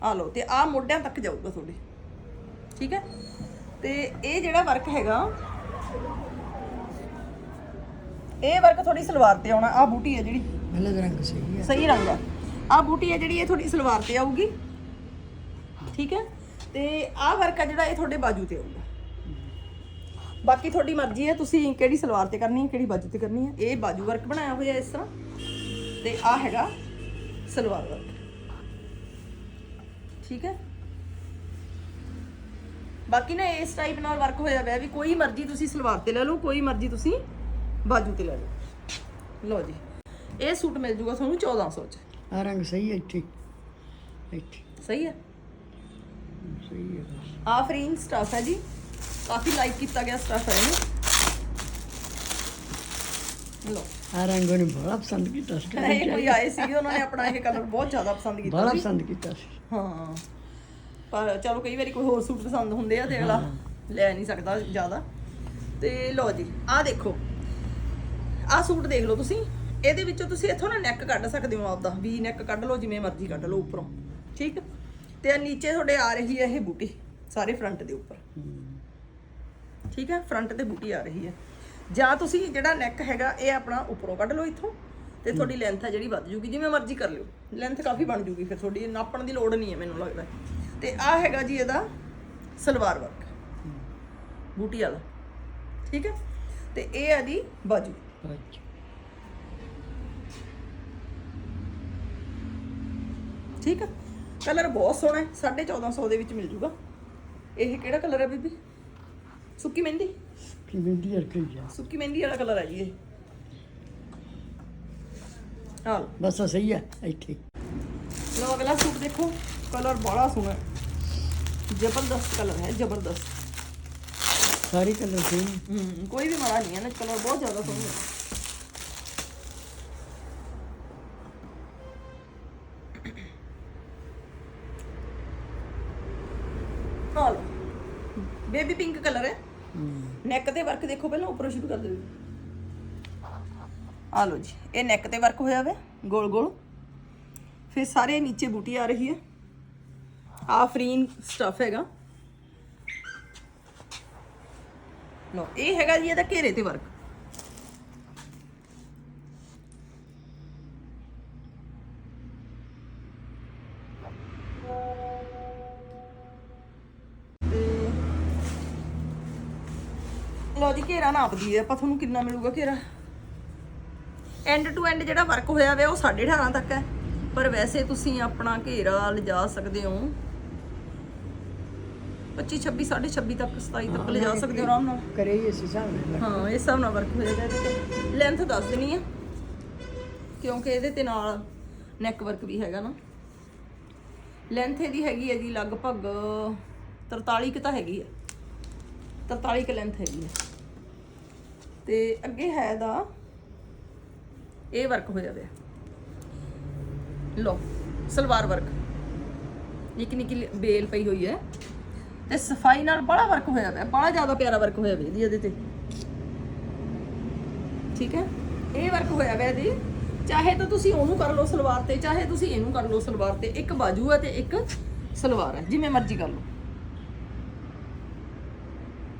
ਆ ਲਓ ਤੇ ਆ ਮੋਢਿਆਂ ਤੱਕ ਜਾਊਗਾ ਤੁਹਾਡੇ। ਠੀਕ ਹੈ? ਤੇ ਇਹ ਜਿਹੜਾ ਵਰਕ ਹੈਗਾ ਇਹ ਵਰਕ ਥੋੜੀ ਸਲਵਾਰ ਤੇ ਆਉਣਾ ਆ ਬੂਟੀ ਹੈ ਜਿਹੜੀ। ਅਲੱਗ ਰੰਗ ਸਹੀ ਹੈ। ਸਹੀ ਰੰਗ ਆ ਆ ਬੂਟੀ ਹੈ ਜਿਹੜੀ ਇਹ ਤੁਹਾਡੀ ਸਲਵਾਰ ਤੇ ਆਊਗੀ। ਠੀਕ ਹੈ? ਤੇ ਆਹ ਵਰਕ ਆ ਜਿਹੜਾ ਇਹ ਤੁਹਾਡੇ ਬਾਜੂ ਤੇ ਆਊਗਾ। ਬਾਕੀ ਤੁਹਾਡੀ ਮਰਜ਼ੀ ਹੈ ਤੁਸੀਂ ਕਿਹੜੀ ਸਲਵਾਰ ਤੇ ਕਰਨੀ ਹੈ ਕਿਹੜੀ ਬਾਜੂ ਤੇ ਕਰਨੀ ਹੈ। ਇਹ ਬਾਜੂ ਵਰਕ ਬਣਾਇਆ ਹੋਇਆ ਇਸ ਤਰ੍ਹਾਂ। ਤੇ ਆ ਹੈਗਾ ਸਲਵਾਰ ਵਰਕ ਠੀਕ ਹੈ? ਬਾਕੀ ਨਾ ਇਸ ਟਾਈਪ ਨਾਲ ਵਰਕ ਹੋਇਆ ਹੋਇਆ ਵੀ ਕੋਈ ਮਰਜ਼ੀ ਤੁਸੀਂ ਸਲਵਾਰ ਤੇ ਲੈ ਲਓ ਕੋਈ ਮਰਜ਼ੀ ਤੁਸੀਂ ਬਾਜੂ ਤੇ ਲੈ ਲਓ। ਲਓ ਜੀ ਇਹ ਸੂਟ ਮਿਲ ਜੂਗਾ ਤੁਹਾਨੂੰ 1400 ਚ। ਆ ਰੰਗ ਸਹੀ ਹੈ ਇੱਥੇ। ਇੱਥੇ। ਸਹੀ ਹੈ? ਸਹੀ ਹੈ। ਆ ਫਰੀਨ ਸਟਫ ਹੈ ਜੀ। ਕਾਫੀ ਲਾਈਕ ਕੀਤਾ ਗਿਆ ਸਟਫ ਹੈ ਇਹ ਲਓ। ਆ ਰੰਗ ਉਹਨੇ ਬੜਾ ਪਸੰਦ ਕੀਤਾ ਸੀ। ਇਹ ਕੋਈ ਆਏ ਸੀ ਉਹਨਾਂ ਨੇ ਆਪਣਾ ਇਹ ਕਲਰ ਬਹੁਤ ਜ਼ਿਆਦਾ ਪਸੰਦ ਕੀਤਾ ਬੜਾ ਪਸੰਦ ਕੀਤਾ ਸੀ। ਹਾਂ। ਪਰ ਚਲੋ ਕਈ ਵਾਰੀ ਕੋਈ ਹੋਰ ਸੂਟ ਪਸੰਦ ਹੁੰਦੇ ਆ ਤੇ ਅਗਲਾ ਲੈ ਨਹੀਂ ਸਕਦਾ ਜ਼ਿਆਦਾ। ਤੇ ਲਓ ਜੀ ਆਹ ਦੇਖੋ। ਆਹ ਸੂਟ ਦੇਖ ਲਓ ਤੁਸੀਂ। ਇਹਦੇ ਵਿੱਚੋਂ ਤੁਸੀਂ ਇੱਥੋਂ ਨਾ ਨੈਕ ਕੱਢ ਸਕਦੇ ਹੋ ਆਪਦਾ। ਵੀ ਨੈਕ ਕੱਢ ਲਓ ਜਿਵੇਂ ਮਰਜ਼ੀ ਕੱਢ ਲਓ ਉੱਪਰੋਂ। ਠੀਕ? ਤੇ ਆਹ ਨੀਚੇ ਤੁਹਾਡੇ ਆ ਰਹੀ ਹੈ ਇਹ ਬੂਟੀ ਸਾਰੇ ਫਰੰਟ ਦੇ ਉੱਪਰ। ਠੀਕ ਹੈ? ਫਰੰਟ ਤੇ ਬੂਟੀ ਆ ਰਹੀ ਹੈ। ਜਾਂ ਤੁਸੀਂ ਜਿਹੜਾ ਨੈਕ ਹੈਗਾ ਇਹ ਆਪਣਾ ਉੱਪਰੋਂ ਕੱਢ ਲਓ ਇੱਥੋਂ। ਤੇ ਤੁਹਾਡੀ ਲੈਂਥ ਹੈ ਜਿਹੜੀ ਵੱਧ ਜੂਗੀ। ਜਿਵੇਂ ਮਰਜ਼ੀ ਕਰ ਲਿਓ। ਲੈਂਥ ਕਾਫੀ ਬਣ ਜੂਗੀ ਫਿਰ ਤੁਹਾਡੀ। ਨਾਪਣ ਦੀ ਲੋੜ ਨਹੀਂ ਹੈ ਮੈਨੂੰ ਲੱਗਦਾ। ਤੇ ਆ ਹੈਗਾ ਜੀ ਇਹਦਾ ਸਲਵਾਰ ਵਰਕ ਬੂਟੀ ਵਾਲਾ। ਠੀਕ ਹੈ? ਤੇ ਇਹ ਆ ਦੀ ਬਾਜੂ। ਠੀਕ ਹੈ? ਕਲਰ ਬਹੁਤ ਸੋਹਣਾ ਹੈ। 1450 ਦੇ ਵਿੱਚ ਮਿਲ ਜੂਗਾ। ਇਹ ਕਿਹੜਾ ਕਲਰ ਹੈ ਬੀਬੀ? ਸੁੱਕੀ ਮਹਿੰਦੀ? ਕਿ ਬਿੰਦੀ ਰੱਖੀ ਜਾ ਸੁੱਕੀ ਮਹਿੰਦੀ ਵਾਲਾ ਕਲਰ ਹੈ ਜੀ ਇਹ। ਹਾਂ ਬਸ ਸਹੀ ਹੈ। ਇੱਥੇ। ਲਓ ਅਗਲਾ ਸੂਟ ਦੇਖੋ। ਕਲਰ ਬੜਾ ਸੋਹਣਾ ਹੈ ਜ਼ਬਰਦਸਤ ਕਲਰ ਹੈ ਜ਼ਬਰਦਸਤ ਸਾਰੇ ਕਲਰ ਸੇਮ ਹਮ ਕੋਈ ਵੀ ਮਾੜਾ ਨਹੀਂ ਹੈ ਨਾ ਕਲਰ ਬਹੁਤ ਜ਼ਿਆਦਾ ਸੋਹਣਾ ਹੈ ਆ ਲਓ ਬੇਬੀ ਪਿੰਕ ਕਲਰ ਹੈ ਨੈਕ ਤੇ ਵਰਕ ਦੇਖੋ ਪਹਿਲਾਂ ਉੱਪਰੋਂ ਸ਼ੁਰੂ ਕਰ ਦਿਓ ਆ ਲਓ ਜੀ ਇਹ ਨੈਕ ਤੇ ਵਰਕ ਹੋਇਆ ਹੋਇਆ ਗੋਲ ਗੋਲ ਫਿਰ ਸਾਰੇ ਨੀਚੇ ਬੂਟੀ ਆ ਰਹੀ ਹੈ ਆਫ਼ਰੀਨ ਸਟਫ ਹੈਗਾ। ਲੋ ਇਹ ਹੈਗਾ ਜੀ ਇਹਦਾ ਘੇਰੇ ਤੇ ਵਰਕ ਲੋ ਜੀ, ਘੇਰਾ ਨਾਪਦੀ ਹੈ। ਆਪਾਂ ਤੁਹਾਨੂੰ ਕਿੰਨਾ ਮਿਲੂਗਾ ਘੇਰਾ? ਐਂਡ ਟੂ ਐਂਡ ਜਿਹੜਾ ਵਰਕ ਹੋਇਆ ਹੋਇਆ ਉਹ 18.5 ਤੱਕ ਹੈ। ਪਰ ਵੈਸੇ ਤੁਸੀਂ ਆਪਣਾ ਘੇਰਾ ਲਿਜਾ ਸਕਦੇ ਹੋ। 25 26 26 ਤੱਕ 27 ਤੱਕ ਲਿਜਾ ਸਕਦੇ ਹੋ ਆਰਾਮ ਨਾਲ। ਕਰੇ ਹੀ ਇਸ ਹਿਸਾਬ ਨਾਲ। ਹਾਂ ਇਸ ਹਿਸਾਬ ਨਾਲ ਵਰਕ ਹੋ ਜਾਏਗਾ ਇਹਦੇ ਤੇ ਲੈਂਥ ਦੱਸ ਦੇਣੀ ਆ ਕਿਉਂਕਿ ਇਹਦੇ ਤੇ ਨਾਲ ਨੈਕ ਵਰਕ ਵੀ ਹੈਗਾ ਨਾ। ਲੈਂਥ ਇਹਦੀ ਹੈਗੀ ਹੈ ਜੀ ਲਗਭਗ 43 ਕੁ ਤਾਂ ਹੈਗੀ ਹੈ 43 ਕੁ ਲੈਂਥ ਹੈਗੀ ਹੈ ਤੇ ਅੱਗੇ ਹੈ ਦਾ ਇਹ ਵਰਕ ਹੋਇਆ ਹੋਇਆ ਲੋ ਸਲਵਾਰ ਵਰਕ ਨਿੱਕੀ ਨਿੱਕੀ ਬੇਲ ਪਈ ਹੋਈ ਹੈ। ਤੇ ਸਫ਼ਾਈ ਨਾਲ ਬੜਾ ਵਰਕ ਹੋਇਆ ਹੋਇਆ ਬੜਾ ਜ਼ਿਆਦਾ ਪਿਆਰਾ ਵਰਕ ਹੋਇਆ ਹੋਇਆ ਜੀ ਇਹਦੇ ਤੇ। ਠੀਕ ਹੈ? ਇਹ ਵਰਕ ਹੋਇਆ ਹੋਇਆ ਜੀ ਚਾਹੇ ਤਾਂ ਤੁਸੀਂ ਉਹਨੂੰ ਕਰ ਲਓ ਸਲਵਾਰ ਤੇ, ਚਾਹੇ ਤੁਸੀਂ ਇਹਨੂੰ ਕਰ ਲਓ ਸਲਵਾਰ ਤੇ, ਇੱਕ ਬਾਜੂ ਹੈ ਤੇ ਇੱਕ ਸਲਵਾਰ ਹੈ, ਜਿਵੇਂ ਮਰਜ਼ੀ ਕਰ ਲਓ।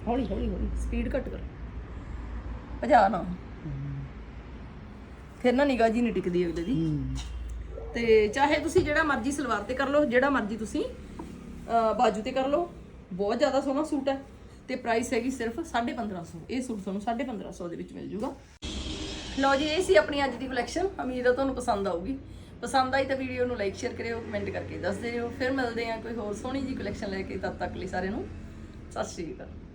ਹੌਲੀ ਹੌਲੀ ਹੌਲੀ ਸਪੀਡ ਘੱਟ ਕਰੋ। ਭਜਾ ਨਾ। ਫਿਰ ਨਾ ਨਿਗਾਹ ਜੀ ਨਹੀਂ ਟਿਕਦੀ ਅਗਲੇ ਦੀ। ਤੇ ਚਾਹੇ ਤੁਸੀਂ ਜਿਹੜਾ ਮਰਜ਼ੀ ਸਲਵਾਰ ਤੇ ਕਰ ਲਓ, ਜਿਹੜਾ ਮਰਜ਼ੀ ਤੁਸੀਂ ਬਾਜੂ ਤੇ ਕਰ ਲਓ। ਬਹੁਤ ਜ਼ਿਆਦਾ ਸੋਹਣਾ ਸੂਟ ਹੈ ਤੇ ਪ੍ਰਾਈਸ ਹੈਗੀ ਸਿਰਫ 1550 ਇਹ ਸੂਟ ਤੁਹਾਨੂੰ 1550 ਦੇ ਵਿੱਚ ਮਿਲ ਜੂਗਾ। ਲਓ ਜੀ, ਇਹ ਸੀ ਆਪਣੀ ਅੱਜ ਦੀ ਕਲੈਕਸ਼ਨ ਉਮੀਦ ਹੈ ਤੁਹਾਨੂੰ ਪਸੰਦ ਆਊਗੀ। ਪਸੰਦ ਆਈ ਤਾਂ ਵੀਡੀਓ ਨੂੰ ਲਾਈਕ ਸ਼ੇਅਰ ਕਰਿਓ ਕਮੈਂਟ ਕਰਕੇ ਦੱਸ ਦਿਓ। ਫਿਰ ਮਿਲਦੇ ਹਾਂ ਕੋਈ ਹੋਰ ਸੋਹਣੀ ਜੀ ਕਲੈਕਸ਼ਨ ਲੈ ਕੇ ਤਦ ਤੱਕ ਲਈ ਸਾਰਿਆਂ ਨੂੰ। ਸਤਿ ਸ਼੍ਰੀ ਅਕਾਲ।